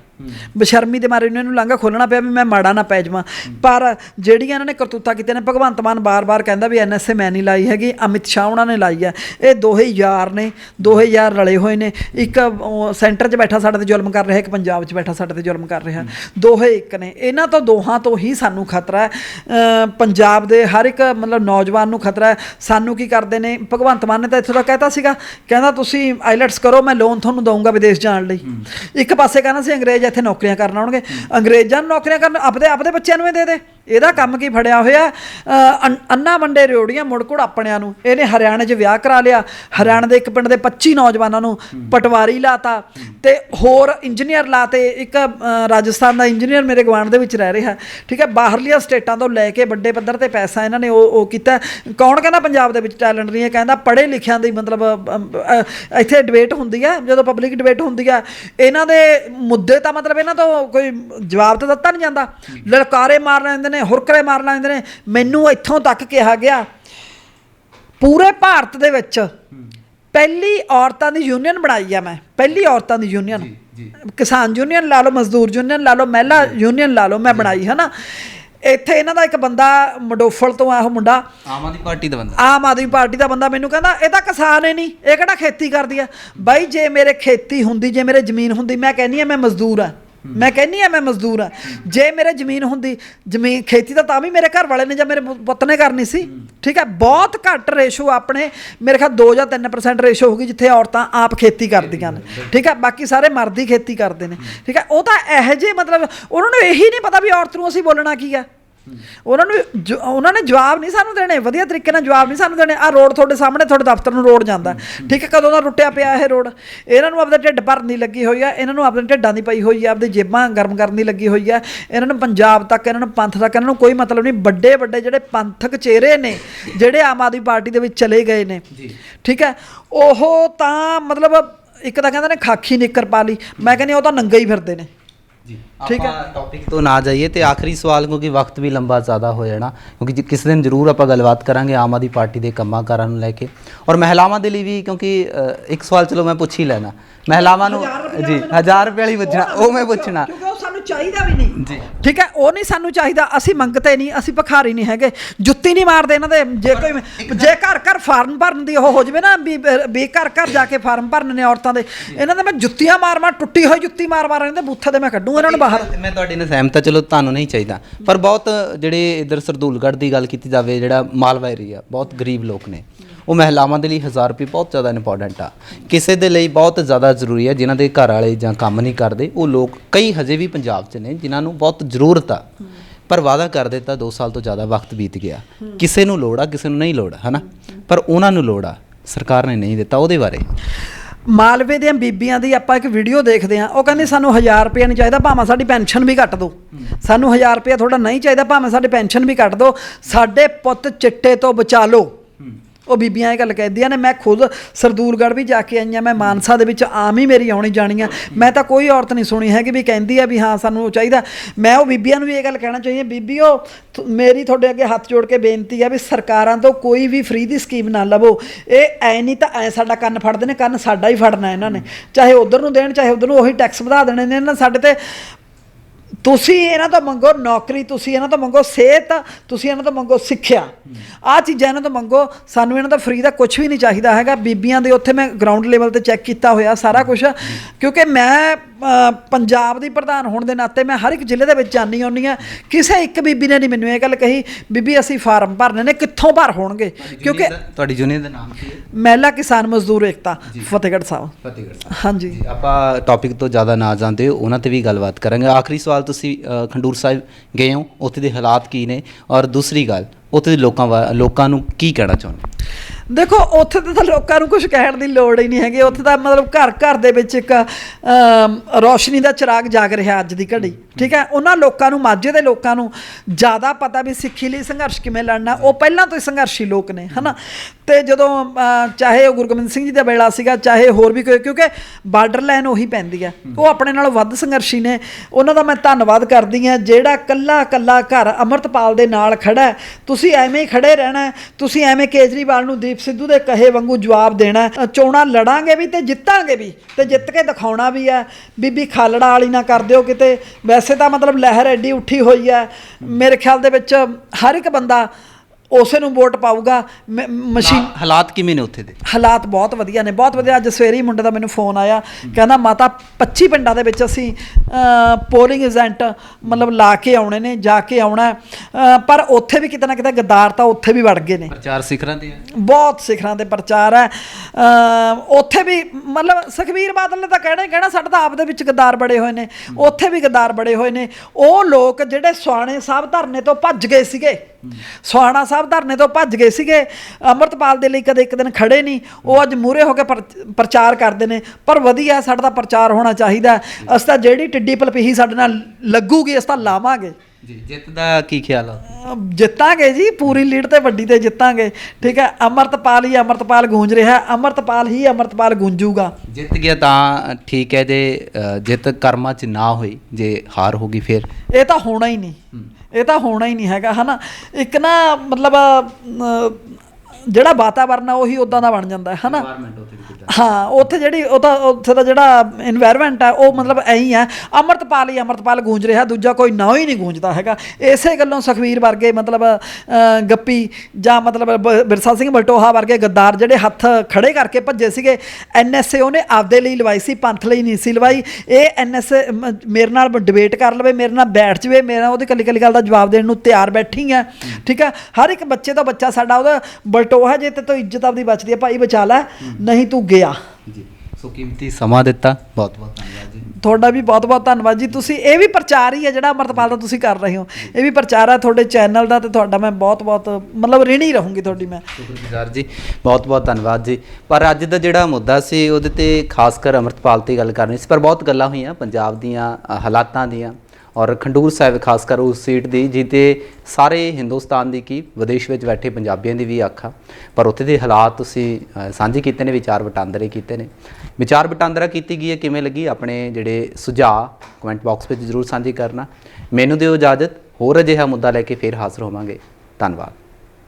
ਬਸ਼ਰਮੀ ਦੇ ਮਾਰੇ ਨੂੰ ਇਹਨੂੰ ਲਾਂਘਾ ਖੋਲਣਾ ਪਿਆ ਵੀ ਮੈਂ ਮਾੜਾ ਨਾ ਪੈ ਜਾਵਾਂ। ਪਰ ਜਿਹੜੀਆਂ ਇਹਨਾਂ ਨੇ ਕਰਤੂਤਾਂ ਕੀਤੀਆਂ ਨੇ, ਭਗਵੰਤ ਮਾਨ ਬਾਰ-ਬਾਰ ਕਹਿੰਦਾ ਵੀ ਐਨਐਸਏ ਮੈਂ ਨਹੀਂ ਲਾਈ ਹੈਗੀ, ਅਮਿਤ ਸ਼ਾਹ ਉਹਨਾਂ ਨੇ ਲਾਈ ਹੈ। ਇਹ ਦੋਹੇ ਯਾਰ ਨੇ, ਦੋਹੇ ਯਾਰ ਰਲੇ ਹੋਏ ਨੇ। ਇੱਕ ਸੈਂਟਰ 'ਚ ਬੈਠਾ ਸਾਡੇ ਤੇ ਜ਼ੁਲਮ ਕਰ ਰਿਹਾ ਇੱਕ ਪੰਜਾਬ 'ਚ ਬੈਠਾ ਸਾਡੇ ਤੇ ਜ਼ੁਲਮ ਕਰ ਰਿਹਾ। ਦੋਹੇ ਇੱਕ ਨੇ। ਇਹਨਾਂ ਤੋਂ ਦੋਹਾਂ ਤੋਂ ਹੀ ਸਾਨੂੰ ਖਤਰਾ ਹੈ। ਪੰਜਾਬ ਦੇ ਹਰ ਇੱਕ ਮਤਲਬ ਨੌਜਵਾਨ ਨੂੰ ਖਤਰਾ ਹੈ। ਸਾਨੂੰ ਕੀ ਕਰਦੇ ਨੇ? ਭਗਵੰਤ ਮਾਨ ਨੇ ਤਾਂ ਇੱਥੋਂ ਦਾ ਕਹਿਤਾ ਸੀਗਾ ਕਹਿੰਦਾ ਤੁਸੀਂ ਆਈਲੈਟਸ ਕਰੋ ਮੈਂ ਲੋਨ ਤੁਹਾਨੂੰ ਦਊਂਗਾ ਵਿਦੇਸ਼ ਜਾਣ ਲਈ। ਇੱਕ ਪਾਸੇ ਕਹਿੰਦਾ ਸੀ ਅੰਗਰੇਜ਼ ਇੱਥੇ ਨੌਕਰੀਆਂ ਕਰਨ ਆਉਣਗੇ। ਅੰਗਰੇਜ਼ਾਂ ਨੂੰ ਨੌਕਰੀਆਂ ਕਰਨ ਆਪਦੇ ਆਪਦੇ ਬੱਚਿਆਂ ਨੂੰ ਹੀ ਦੇ ਦੇ। ਇਹਦਾ ਕੰਮ ਕੀ ਫੜਿਆ ਹੋਇਆ? ਅੰਨਾ ਵੰਡੇ ਰਿਓੜੀਆਂ ਮੁੜਕੁੜ ਆਪਣਿਆਂ ਨੂੰ। ਇਹਨੇ ਹਰਿਆਣੇ 'ਚ ਵਿਆਹ ਕਰਾ ਲਿਆ। ਹਰਿਆਣੇ ਦੇ ਇੱਕ ਪਿੰਡ ਦੇ 25 ਨੌਜਵਾਨਾਂ ਨੂੰ ਪਟਵਾਰੀ ਲਾਤਾ ਤੇ ਹੋਰ ਇੰਜੀਨੀਅਰ ਲਾਤੇ। ਇੱਕ ਰਾਜਸਥਾਨ ਦਾ ਇੰਜੀਨੀਅਰ ਮੇਰੇ ਗਵਾਂਢ ਦੇ ਵਿੱਚ ਰਹਿ ਰਿਹਾ। ਠੀਕ ਹੈ, ਬਾਹਰਲੀਆਂ ਸਟੇਟਾਂ ਤੋਂ ਲੈ ਕੇ ਵੱਡੇ ਪੱਧਰ ਤੇ ਪੈਸਾ ਇਹਨਾਂ ਨੇ ਉਹ ਉਹ ਕੀਤਾ। ਕੌਣ ਕਹਿੰਦਾ ਪੰਜਾਬ ਦੇ ਵਿੱਚ ਟੈਲੈਂਟ ਨਹੀਂ ਹੈ? ਕਹਿੰਦਾ ਪੜ੍ਹੇ ਲਿਖਿਆਂ ਦੀ ਮਤਲਬ ਇੱਥੇ ਡਿਬੇਟ ਹੁੰਦੀ ਹੈ ਜਦੋਂ ਪਬਲਿਕ ਡਿਬੇਟ ਹੁੰਦੀ ਹੈ ਇਹਨਾਂ ਦੇ ਮੁੱਦੇ ਤਾਂ ਮਤਲਬ ਇਹਨਾਂ ਤੋਂ ਕੋਈ ਜਵਾਬ ਤਾਂ ਦਿੱਤਾ ਨਹੀਂ ਜਾਂਦਾ। ਲਲਕਾਰੇ ਮਾਰ ਲੈਂਦੇ ਨੇ, ਹੁਰਕਰੇ ਮਾਰ ਲੈਂਦੇ ਨੇ। ਮੈਨੂੰ ਇੱਥੋਂ ਤੱਕ ਕਿਹਾ ਗਿਆ, ਪੂਰੇ ਭਾਰਤ ਦੇ ਵਿੱਚ ਪਹਿਲੀ ਔਰਤਾਂ ਦੀ ਯੂਨੀਅਨ ਬਣਾਈ ਆ ਮੈਂ ਪਹਿਲੀ ਔਰਤਾਂ ਦੀ ਯੂਨੀਅਨ ਕਿਸਾਨ ਯੂਨੀਅਨ ਲਾ ਲਓ ਮਜ਼ਦੂਰ ਯੂਨੀਅਨ ਲਾ ਲਓ ਮਹਿਲਾ ਯੂਨੀਅਨ ਲਾ ਲਓ ਮੈਂ ਬਣਾਈ ਹੈ ਨਾ ਇੱਥੇ ਇਹਨਾਂ ਦਾ ਇੱਕ ਬੰਦਾ ਮਡੋਫਲ ਤੋਂ ਆ ਉਹ ਮੁੰਡਾ। ਆਮ ਆਦਮੀ ਪਾਰਟੀ ਦਾ ਬੰਦਾ। ਆਮ ਆਦਮੀ ਪਾਰਟੀ ਦਾ ਬੰਦਾ ਮੈਨੂੰ ਕਹਿੰਦਾ ਇਹ ਤਾਂ ਕਿਸਾਨ ਹੀ ਨਹੀਂ ਇਹ ਕਿਹੜਾ ਖੇਤੀ ਕਰਦੀ ਆ? ਬਾਈ ਜੇ ਮੇਰੇ ਖੇਤੀ ਹੁੰਦੀ ਜੇ ਮੇਰੇ ਜ਼ਮੀਨ ਹੁੰਦੀ ਮੈਂ ਕਹਿੰਨੀ ਆ ਮੈਂ ਮਜ਼ਦੂਰ ਆ। ਮੈਂ ਕਹਿੰਨੀ ਆ ਮੈਂ ਮਜ਼ਦੂਰ ਆ ਜੇ ਮੇਰੇ ਜ਼ਮੀਨ ਹੁੰਦੀ ਜ਼ਮੀਨ ਖੇਤੀ ਤਾਂ ਤਾਂ ਵੀ ਮੇਰੇ ਘਰ ਵਾਲੇ ਨੇ ਜਾਂ ਮੇਰੇ ਪੁੱਤ ਨੇ ਕਰਨੀ ਸੀ। ਠੀਕ ਹੈ ਬਹੁਤ ਘੱਟ ਰੇਸ਼ੋ ਆਪਣੇ ਮੇਰੇ ਖਿਆਲ 2 ਜਾਂ 3% ਰੇਸ਼ੋ ਹੋਗੀ ਜਿੱਥੇ ਔਰਤਾਂ ਆਪ ਖੇਤੀ ਕਰਦੀਆਂ ਨੇ। ਠੀਕ ਹੈ ਬਾਕੀ ਸਾਰੇ ਮਰਦ ਹੀ ਖੇਤੀ ਕਰਦੇ ਨੇ। ਠੀਕ ਹੈ ਉਹ ਤਾਂ ਇਹੋ ਜਿਹੇ ਮਤਲਬ ਉਹਨਾਂ ਨੂੰ ਇਹੀ ਨਹੀਂ ਪਤਾ ਵੀ ਔਰਤ ਨੂੰ ਅਸੀਂ ਬੋਲਣਾ ਕੀ ਆ ਉਹਨਾਂ ਨੂੰ ਉਹਨਾਂ ਨੇ ਜਵਾਬ ਨਹੀਂ ਸਾਨੂੰ ਦੇਣੇ ਵਧੀਆ ਤਰੀਕੇ ਨਾਲ ਜਵਾਬ ਨਹੀਂ ਸਾਨੂੰ ਦੇਣੇ। ਆ ਰੋਡ ਤੁਹਾਡੇ ਸਾਹਮਣੇ ਤੁਹਾਡੇ ਦਫ਼ਤਰ ਨੂੰ ਰੋਡ ਜਾਂਦਾ। ਠੀਕ ਹੈ ਕਦੋਂ ਦਾ ਰੁੱਟਿਆ ਪਿਆ ਇਹ ਰੋਡ? ਇਹਨਾਂ ਨੂੰ ਆਪਦੇ ਢਿੱਡ ਭਰਨ ਦੀ ਲੱਗੀ ਹੋਈ ਆ ਇਹਨਾਂ ਨੂੰ ਆਪਣੇ ਢਿੱਡਾਂ ਦੀ ਪਈ ਹੋਈ ਆ ਆਪਦੇ ਜੇਬਾਂ ਗਰਮ ਕਰਨ ਦੀ ਲੱਗੀ ਹੋਈ ਆ। ਇਹਨਾਂ ਨੂੰ ਪੰਜਾਬ ਤੱਕ ਇਹਨਾਂ ਨੂੰ ਪੰਥ ਤੱਕ ਇਹਨਾਂ ਨੂੰ ਕੋਈ ਮਤਲਬ ਨਹੀਂ। ਵੱਡੇ ਵੱਡੇ ਜਿਹੜੇ ਪੰਥਕ ਚਿਹਰੇ ਨੇ ਜਿਹੜੇ ਆਮ ਆਦਮੀ ਪਾਰਟੀ ਦੇ ਵਿੱਚ ਚਲੇ ਗਏ ਨੇ। ਠੀਕ ਹੈ ਉਹ ਤਾਂ ਮਤਲਬ ਇੱਕ ਤਾਂ ਕਹਿੰਦੇ ਨੇ ਖਾਕੀ ਨਿੱਕਰ ਪਾ ਲਈ। ਮੈਂ ਕਹਿੰਦੀ ਉਹ ਤਾਂ ਨੰਗੇ ਹੀ ਫਿਰਦੇ ਨੇ। ਠੀਕ ਹੈ। ਟੌਪਿਕ ਤੋਂ ਨਾ ਜਾਈਏ ਤੇ ਆਖਰੀ ਸਵਾਲ ਕਿਉਂਕਿ ਵਕਤ ਵੀ ਲੰਬਾ ਜ਼ਿਆਦਾ ਹੋ ਜਾਣਾ ਕਿਉਂਕਿ ਜੇ ਕਿਸੇ ਦਿਨ ਜ਼ਰੂਰ ਆਪਾਂ ਗੱਲਬਾਤ ਕਰਾਂਗੇ ਆਮ ਆਦਮੀ ਪਾਰਟੀ ਦੇ ਕੰਮਾਂ ਕਾਰਾਂ ਨੂੰ ਲੈ ਕੇ। ਔਰ ਮਹਿਲਾਵਾਂ ਦੇ ਲਈ ਵੀ ਕਿਉਂਕਿ ਇੱਕ ਸਵਾਲ ਚਲੋ ਮੈਂ ਪੁੱਛ ਹੀ ਲੈਣਾ ਮਹਿਲਾਵਾਂ ਨੂੰ ਜੀ 1000 ਰੁਪਏ ਵਾਲੀ ਪੁੱਛਣਾ ਉਹ ਮੈਂ ਪੁੱਛਣਾ। ਸਾਨੂੰ ਚਾਹੀਦਾ ਵੀ ਨਹੀਂ। ਜੀ। ਠੀਕ ਹੈ ਉਹ ਨਹੀਂ ਸਾਨੂੰ ਚਾਹੀਦਾ ਅਸੀਂ ਮੰਗਤੇ ਨਹੀਂ ਅਸੀਂ ਭਖਾਰੀ ਨਹੀਂ ਹੈਗੇ। ਜੁੱਤੀ ਨਹੀਂ ਮਾਰਦੇ ਇਹਨਾਂ ਦੇ। ਜੇ ਕੋਈ ਜੇ ਘਰ ਘਰ ਫਾਰਮ ਭਰਨ ਦੀ ਉਹ ਹੋ ਜਵੇ ਨਾ ਵੀ ਵੀ ਘਰ ਘਰ ਜਾ ਕੇ ਫਾਰਮ ਭਰਨ ਨੇ ਔਰਤਾਂ ਦੇ। ਇਹਨਾਂ ਦੇ ਮੈਂ ਜੁੱਤੀਆਂ ਮਾਰ ਮਾਰ ਟੁੱਟੀ ਹੋਈ ਜੁੱਤੀ ਮਾਰ ਮਾਰ ਇਹਨਾਂ ਦੇ ਬੂਥੇ ਤੇ ਮੈਂ ਕੱਢੂ ਇਹਨਾਂ ਨੂੰ ਬਾਹਰ। ਮੈਂ ਤੁਹਾਡੇ ਨਾਲ ਸਹਿਮਤ ਹਾਂ ਚਲੋ ਤੁਹਾਨੂੰ ਨਹੀਂ ਚਾਹੀਦਾ। ਪਰ ਬਹੁਤ ਜਿਹੜੇ ਇਧਰ ਸਰਦੂਲਗੜ੍ਹ ਦੀ ਗੱਲ ਕੀਤੀ ਜਾਵੇ ਜਿਹੜਾ ਮਾਲਵਾ ਏਰੀਆ ਬਹੁਤ ਗਰੀਬ ਲੋਕ ਨੇ। ਉਹ ਮਹਿਲਾਵਾਂ ਦੇ ਲਈ 1000 ਰੁਪਏ ਬਹੁਤ ਜ਼ਿਆਦਾ ਇੰਪੋਰਟੈਂਟ ਆ। ਕਿਸੇ ਦੇ ਲਈ ਬਹੁਤ ਜ਼ਿਆਦਾ ਜ਼ਰੂਰੀ ਹੈ ਜਿਨ੍ਹਾਂ ਦੇ ਘਰ ਵਾਲੇ ਜਾਂ ਕੰਮ ਨਹੀਂ ਕਰਦੇ, ਉਹ ਲੋਕ ਕਈ ਹਜੇ ਵੀ ਪੰਜਾਬ 'ਚ ਨੇ, ਜਿਨ੍ਹਾਂ ਨੂੰ ਬਹੁਤ ਜ਼ਰੂਰਤ ਆ। ਪਰ ਵਾਅਦਾ ਕਰ ਦਿੱਤਾ 2 ਸਾਲ ਤੋਂ ਜ਼ਿਆਦਾ ਵਕਤ ਬੀਤ ਗਿਆ। ਕਿਸੇ ਨੂੰ ਲੋੜ ਆ, ਕਿਸੇ ਨੂੰ ਨਹੀਂ ਲੋੜ, ਹਨਾ? ਪਰ ਉਹਨਾਂ ਨੂੰ ਲੋੜ ਆ। ਸਰਕਾਰ ਨੇ ਨਹੀਂ ਦਿੱਤਾ ਉਹਦੇ ਬਾਰੇ। ਮਾਲਵੇ ਦੀਆਂ ਬੀਬੀਆਂ ਦੀ ਆਪਾਂ ਇੱਕ ਵੀਡੀਓ ਦੇਖਦੇ ਹਾਂ। ਉਹ ਕਹਿੰਦੇ ਸਾਨੂੰ 1000 ਰੁਪਏ ਨਹੀਂ ਚਾਹੀਦਾ, ਭਾਵੇਂ ਸਾਡੀ ਪੈਨਸ਼ਨ ਵੀ ਕੱਟ ਦਿਓ ਸਾਨੂੰ 1000 ਰੁਪਏ ਥੋੜਾ ਨਹੀਂ ਚਾਹੀਦਾ, ਭਾਵੇਂ ਸਾਡੀ ਪੈਨਸ਼ਨ ਵੀ ਕੱਟ ਦਿਓ ਸਾਡੇ ਪੁੱਤ ਚਿੱਟੇ ਤੋਂ ਬਚਾ ਲਓ। ਉਹ ਬੀਬੀਆਂ ਇਹ ਗੱਲ ਕਹਿੰਦੀਆਂ ਨੇ, ਮੈਂ ਖੁਦ ਸਰਦੂਲਗੜ੍ਹ ਵੀ ਜਾ ਕੇ ਆਈ ਹਾਂ, ਮੈਂ ਮਾਨਸਾ ਦੇ ਵਿੱਚ ਆਮ ਹੀ ਮੇਰੀ ਆਉਣੀ ਜਾਣੀ ਆ। ਮੈਂ ਤਾਂ ਕੋਈ ਔਰਤ ਨਹੀਂ ਸੁਣੀ ਹੈਗੀ ਵੀ ਕਹਿੰਦੀ ਆ ਵੀ ਹਾਂ, ਸਾਨੂੰ ਉਹ ਚਾਹੀਦਾ। ਮੈਂ ਉਹ ਬੀਬੀਆਂ ਨੂੰ ਵੀ ਇਹ ਗੱਲ ਕਹਿਣਾ ਚਾਹੀਏ, ਬੀਬੀਓ ਤੁ- ਮੇਰੀ ਤੁਹਾਡੇ ਅੱਗੇ ਹੱਥ ਜੋੜ ਕੇ ਬੇਨਤੀ ਆ ਵੀ ਸਰਕਾਰਾਂ ਤੋਂ ਕੋਈ ਵੀ ਫ੍ਰੀ ਦੀ ਸਕੀਮ ਨਾ ਲਵੋ। ਇਹ ਐ ਨਹੀਂ ਤਾਂ ਐ ਸਾਡਾ ਕੰਨ ਫੜਦੇ ਨੇ, ਕੰਨ ਸਾਡਾ ਹੀ ਫੜਨਾ ਇਹਨਾਂ ਨੇ। ਚਾਹੇ ਉਧਰ ਨੂੰ ਦੇਣ, ਚਾਹੇ ਉਧਰ ਨੂੰ ਉਹੀ ਟੈਕਸ ਵਧਾ ਦੇਣੇ ਨੇ ਇਹਨਾਂ ਸਾਡੇ ਤੇ। ਤੁਸੀਂ ਇਹਨਾਂ ਤੋਂ ਮੰਗੋ ਨੌਕਰੀ, ਤੁਸੀਂ ਇਹਨਾਂ ਤੋਂ ਮੰਗੋ ਸਿਹਤ, ਤੁਸੀਂ ਇਹਨਾਂ ਤੋਂ ਮੰਗੋ ਸਿੱਖਿਆ। ਆਹ ਚੀਜ਼ਾਂ ਇਹਨਾਂ ਤੋਂ ਮੰਗੋ, ਸਾਨੂੰ ਇਹਨਾਂ ਦਾ ਫ੍ਰੀ ਦਾ ਕੁਝ ਵੀ ਨਹੀਂ ਚਾਹੀਦਾ ਹੈਗਾ। ਬੀਬੀਆਂ ਦੇ ਉੱਥੇ ਮੈਂ ਗਰਾਊਂਡ ਲੈਵਲ ਤੇ ਚੈੱਕ ਕੀਤਾ ਹੋਇਆ ਸਾਰਾ ਕੁਝ ਕਿਉਂਕਿ ਮੈਂ ਪੰਜਾਬ ਦੀ ਪ੍ਰਧਾਨ ਹੋਣ ਦੇ ਨਾਤੇ ਮੈਂ ਹਰ ਇੱਕ ਜ਼ਿਲ੍ਹੇ ਦੇ ਵਿੱਚ ਜਾਣੀ ਆਉਂਦੀ ਆ ਕਿਸੇ ਇੱਕ ਬੀਬੀ ਨੇ ਨਹੀਂ ਮੈਨੂੰ ਇਹ ਗੱਲ ਕਹੀ ਬੀਬੀ ਅਸੀਂ ਫਾਰਮ ਭਰਨੇ ਨੇ ਕਿੱਥੋਂ ਭਰ ਹੋਣਗੇ? ਕਿਉਂਕਿ ਤੁਹਾਡੀ ਯੂਨੀਅਨ ਦਾ ਨਾਮ ਕੀ ਹੈ? ਮਹਿਲਾ ਕਿਸਾਨ ਮਜ਼ਦੂਰ ਏਕਤਾ ਫਤਿਹਗੜ੍ਹ ਸਾਹਿਬ। ਫਤਿਹਗੜ੍ਹ ਹਾਂਜੀ। ਜੀ, ਆਪਾਂ ਟੌਪਿਕ ਤੋਂ ਜ਼ਿਆਦਾ ਨਾ ਜਾਂਦੇ ਉਹਨਾਂ ਤੇ ਵੀ ਗੱਲਬਾਤ ਕਰਾਂਗੇ। ਆਖਰੀ ਸਵਾਲ ਤੁਸੀਂ ਖੰਡੂਰ ਸਾਹਿਬ ਗਏ ਹੋ ਉੱਥੇ ਦੇ ਹਾਲਾਤ ਕੀ ਨੇ? ਔਰ ਦੂਸਰੀ ਗੱਲ ਉੱਥੇ ਦੇ ਲੋਕਾਂ ਲੋਕਾਂ ਨੂੰ ਕੀ ਕਹਿਣਾ ਚਾਹੁੰਦੇ? ਦੇਖੋ, ਉੱਥੇ ਤਾਂ ਲੋਕਾਂ ਨੂੰ ਕੁਝ ਕਹਿਣ ਦੀ ਲੋੜ ਹੀ ਨਹੀਂ ਹੈਗੀ। ਉੱਥੇ ਤਾਂ ਮਤਲਬ ਘਰ ਘਰ ਦੇ ਵਿੱਚ ਇੱਕ ਰੋਸ਼ਨੀ ਦਾ ਚਿਰਾਗ ਜਾਗ ਰਿਹਾ ਅੱਜ ਦੀ ਘੜੀ। ਠੀਕ ਹੈ? ਉਹਨਾਂ ਲੋਕਾਂ ਨੂੰ ਮਾਝੇ ਦੇ ਲੋਕਾਂ ਨੂੰ ਜ਼ਿਆਦਾ ਪਤਾ ਵੀ ਸਿੱਖੀ ਲਈ ਸੰਘਰਸ਼ ਕਿਵੇਂ ਲੜਨਾ। ਉਹ ਪਹਿਲਾਂ ਤੋਂ ਹੀ ਸੰਘਰਸ਼ੀ ਲੋਕ ਨੇ ਹਨਾ? ਤੇ ਜਦੋਂ ਚਾਹੇ ਉਹ ਗੁਰੂ ਗੋਬਿੰਦ ਸਿੰਘ ਜੀ ਦਾ ਵੇਲਾ ਸੀਗਾ ਚਾਹੇ ਹੋਰ ਵੀ ਕੋਈ ਕਿਉਂਕਿ ਬਾਰਡਰ ਲਾਈਨ ਉਹੀ ਪੈਂਦੀ ਆ ਉਹ ਆਪਣੇ ਨਾਲੋਂ ਵੱਧ ਸੰਘਰਸ਼ੀ ਨੇ। ਉਹਨਾਂ ਦਾ ਮੈਂ ਧੰਨਵਾਦ ਕਰਦੀ ਆ ਜਿਹੜਾ ਕੱਲਾ ਕੱਲਾ ਘਰ ਅਮਰਤਪਾਲ ਦੇ ਨਾਲ ਖੜਾ ਤੁਸੀਂ ਐਵੇਂ ਹੀ ਖੜੇ ਰਹਿਣਾ ਤੁਸੀਂ ਐਵੇਂ ਕੇਜਰੀਵਾਲ ਨੂੰ ਦੀਪ ਸਿੱਧੂ ਦੇ ਕਹੇ ਵਾਂਗੂ ਜਵਾਬ ਦੇਣਾ ਚੋਣਾਂ ਲੜਾਂਗੇ ਵੀ ਤੇ ਜਿੱਤਾਂਗੇ ਵੀ ਤੇ ਜਿੱਤ ਕੇ ਦਿਖਾਉਣਾ ਵੀ ਹੈ। ਬੀਬੀ ਖਾਲੜਾ ਵਾਲੀ ਨਾ ਕਰ ਦਿਓ ਕਿਤੇ। ਵੈਸੇ ਤਾਂ ਮਤਲਬ ਲਹਿਰ ਐਡੀ ਉੱਠੀ ਹੋਈ ਹੈ। ਮੇਰੇ ਖਿਆਲ ਦੇ ਵਿੱਚ ਹਰ ਇੱਕ ਬੰਦਾ ਉਸੇ ਨੂੰ ਵੋਟ ਪਾਊਗਾ। ਮਸ਼ੀਨ ਹਾਲਾਤ ਕਿਵੇਂ ਨੇ ਉੱਥੇ ਦੇ? ਹਾਲਾਤ ਬਹੁਤ ਵਧੀਆ ਨੇ। ਬਹੁਤ ਵਧੀਆ ਅੱਜ ਸਵੇਰੇ ਹੀ ਮੁੰਡੇ ਦਾ ਮੈਨੂੰ ਫੋਨ ਆਇਆ। ਕਹਿੰਦਾ ਮਾਤਾ 25 ਪਿੰਡਾਂ ਦੇ ਵਿੱਚ ਅਸੀਂ ਪੋਲਿੰਗ ਏਜੰਟ ਮਤਲਬ ਲਾ ਕੇ ਆਉਣੇ ਨੇ ਜਾ ਕੇ ਆਉਣਾ ਪਰ ਉੱਥੇ ਵੀ ਕਿਤੇ ਨਾ ਕਿਤੇ ਗਦਾਰ ਤਾਂ ਉੱਥੇ ਵੀ ਵੜ ਗਏ ਨੇ। ਪ੍ਰਚਾਰ ਸਿਖਰਾਂ ਤੇ ਹੈ ਬਹੁਤ ਸਿਖਰਾਂ ਦੇ ਪ੍ਰਚਾਰ ਹੈ। ਉੱਥੇ ਵੀ ਮਤਲਬ ਸੁਖਬੀਰ ਬਾਦਲ ਨੇ ਤਾਂ ਕਹਿਣਾ ਹੀ ਕਹਿਣਾ ਸਾਡੇ ਤਾਂ ਆਪ ਦੇ ਵਿੱਚ ਗਦਾਰ ਬੜੇ ਹੋਏ ਨੇ। ਉੱਥੇ ਵੀ ਗਦਾਰ ਬੜੇ ਹੋਏ ਨੇ। ਉਹ ਲੋਕ ਜਿਹੜੇ ਸੁਹਾਣੇ ਸਾਹਿਬ ਧਰਨੇ ਤੋਂ ਭੱਜ ਗਏ ਸੀਗੇ। ਸੁਹਾਣਾ ਸਾਹਿਬ ਧਰਨੇ ਤੋਂ ਭੱਜ ਗਏ ਸੀਗੇ। ਅੰਮ੍ਰਿਤਪਾਲ ਦੇ ਲਈ ਕਦੇ ਇੱਕ ਦਿਨ ਖੜੇ ਨਹੀਂ। ਉਹ ਅੱਜ ਮੂਰੇ ਹੋ ਕੇ ਪਰ- ਪ੍ਰਚਾਰ ਕਰਦੇ ਨੇ। ਪਰ ਵਧੀਆ ਸਾਡਾ ਤਾਂ ਪ੍ਰਚਾਰ ਹੋਣਾ ਚਾਹੀਦਾ। ਅਸੀਂ ਤਾਂ ਜਿਹੜੀ ਟਿੱਡੀ ਪਲਪੀਹੀ ਸਾਡੇ ਨਾਲ ਲੱਗੂਗੀ ਅਸੀਂ ਤਾਂ ਲਾਵਾਂਗੇ। ਜੀ ਜਿੱਤ ਦਾ ਕੀ ਖਿਆਲ ਆ? ਜਿੱਤਾਂਗੇ ਜੀ ਪੂਰੀ ਲੀਡ ਤੇ ਵੱਡੀ ਤੇ ਜਿੱਤਾਂਗੇ। ਠੀਕ ਹੈ ਅਮਰਤਪਾਲ ਹੀ ਅਮਰਤਪਾਲ ਗੂੰਜ ਰਿਹਾ। ਅਮਰਤਪਾਲ ਹੀ ਅਮਰਤਪਾਲ ਗੂੰਜੂਗਾ। ਜਿੱਤ ਗਿਆ ਤਾਂ ਠੀਕ ਹੈ ਜੇ ਜਿੱਤ ਕਰਮਾਂ 'ਚ ਨਾ ਹੋਈ ਜੇ ਹਾਰ ਹੋ ਗਈ ਫਿਰ? ਇਹ ਤਾਂ ਹੋਣਾ ਹੀ ਨਹੀਂ। ਇਹ ਤਾਂ ਹੋਣਾ ਹੀ ਨਹੀਂ ਹੈਗਾ ਹਨਾ? ਇੱਕ ਨਾ ਮਤਲਬ ਜਿਹੜਾ ਵਾਤਾਵਰਨ ਆ ਉਹੀ ਉਦਾਂ ਦਾ ਬਣ ਜਾਂਦਾ ਹੈ ਹਨਾ? ਹਾਂ ਉੱਥੇ ਜਿਹੜੀ ਉਹ ਤਾਂ ਉੱਥੇ ਦਾ ਜਿਹੜਾ এনवायरमेंट ਆ ਉਹ ਮਤਲਬ ਐਂ ਹੀ ਆ। ਅਮਰਤਪਾਲ ਹੀ ਅਮਰਤਪਾਲ ਗੂੰਜ ਰਿਹਾ ਦੂਜਾ ਕੋਈ ਨਾ ਹੀ ਨਹੀਂ ਗੂੰਜਦਾ ਹੈਗਾ। ਇਸੇ ਗੱਲੋਂ ਸਖਵੀਰ ਵਰਗੇ ਮਤਲਬ ਗੱਪੀ ਜਾਂ ਮਤਲਬ ਬਿਰਸਾ ਸਿੰਘ ਮਲਟੋਹਾ ਵਰਗੇ ਗੱਦਾਰ ਜਿਹੜੇ ਹੱਥ ਖੜੇ ਕਰਕੇ ਭੱਜੇ ਸੀਗੇ ਐਨਐਸਏ ਉਹਨੇ ਆਪਦੇ ਲਈ ਲਵਾਈ ਸੀ ਪੰਥ ਲਈ ਨਹੀਂ ਸੀ ਲਵਾਈ। ਇਹ ਐਨਐਸਏ ਮੇਰੇ ਨਾਲ ਡਿਬੇਟ ਕਰ ਲਵੇ ਮੇਰੇ ਨਾਲ ਬੈਠ ਜਵੇ ਮੇਰਾ ਉਹਦੀ ਕੱਲੀ ਕੱਲੀ ਗੱਲ ਦਾ ਜਵਾਬ ਦੇਣ ਨੂੰ ਤਿਆਰ ਬੈਠੀ ਆ। ਠੀਕ ਆ? ਹਰ ਇੱਕ ਬੱਚੇ ਦਾ ਬੱਚਾ ਸਾਡਾ ਉਹਦਾ ਬਲਟੋਹਾ ਜੇ ਤੇ ਤੋਂ ਇੱਜ਼ਤ ਆਪਦੀ ਬਚਦੀ ਹੈ ਭਾਈ ਬਚਾ ਲੈ ਨਹੀਂ ਤੂੰ ਗਿਆ। ਜੀ ਸੋ ਕੀਮਤੀ ਸਮਾਂ ਦਿੱਤਾ। ਬਹੁਤ ਬਹੁਤ ਧੰਨਵਾਦ ਜੀ। ਤੁਹਾਡਾ ਵੀ ਬਹੁਤ ਬਹੁਤ ਧੰਨਵਾਦ ਜੀ। ਤੁਸੀਂ ਇਹ ਵੀ ਪ੍ਰਚਾਰ ਹੀ ਹੈ ਜਿਹੜਾ ਅਮਰਤਪਾਲ ਦਾ ਤੁਸੀਂ ਕਰ ਰਹੇ ਹੋ। ਇਹ ਵੀ ਪ੍ਰਚਾਰ ਹੈ ਤੁਹਾਡੇ ਚੈਨਲ ਦਾ ਤੇ ਤੁਹਾਡਾ ਮੈਂ ਬਹੁਤ ਬਹੁਤ ਮਤਲਬ ਰਿਣੀ ਰਹੂੰਗੀ ਤੁਹਾਡੀ ਮੈਂ। ਸ਼ੁਕਰਗੁਜ਼ਾਰ ਜੀ। ਬਹੁਤ ਬਹੁਤ ਧੰਨਵਾਦ ਜੀ। ਪਰ ਅੱਜ ਦਾ ਜਿਹੜਾ ਮੁੱਦਾ ਸੀ ਉਹਦੇ ਤੇ ਖਾਸ ਕਰ ਅਮਰਤਪਾਲ ਤੇ ਗੱਲ ਕਰਨੀ ਸੀ। ਪਰ ਬਹੁਤ ਗੱਲਾਂ ਹੋਈਆਂ ਪੰਜਾਬ ਦੀਆਂ ਹਾਲਾਤਾਂ ਦੀਆਂ। ਔਰ ਖੰਡੂਰ ਸਾਹਿਬ ਖਾਸ ਕਰ ਉਸ ਸੀਟ ਦੀ ਜਿੱਤੇ ਸਾਰੇ ਹਿੰਦੁਸਤਾਨ ਦੀ ਕੀ, ਵਿਦੇਸ਼ ਵਿੱਚ ਬੈਠੇ ਪੰਜਾਬੀਆਂ ਦੀ ਵੀ ਆਖਾ। ਪਰ ਉੱਥੇ ਦੇ ਹਾਲਾਤ ਤੁਸੀਂ ਸਾਂਝੇ ਕੀਤੇ ਨੇ, ਵਿਚਾਰ ਵਟਾਂਦਰੇ ਕੀਤੇ ਨੇ। ਵਿਚਾਰ ਵਟਾਂਦਰਾ ਕੀਤੀ ਗਈ ਹੈ, ਕਿਵੇਂ ਲੱਗੀ? ਆਪਣੇ ਜਿਹੜੇ ਸੁਝਾਅ ਕਮੈਂਟ ਬਾਕਸ ਵਿੱਚ ਜ਼ਰੂਰ ਸਾਂਝੇ ਕਰਨਾ। ਮੈਨੂੰ ਦਿਓ ਇਜਾਜ਼ਤ, ਹੋਰ ਅਜਿਹਾ ਮੁੱਦਾ ਲੈ ਕੇ ਫੇਰ ਹਾਜ਼ਰ ਹੋਵਾਂਗੇ। ਧੰਨਵਾਦ।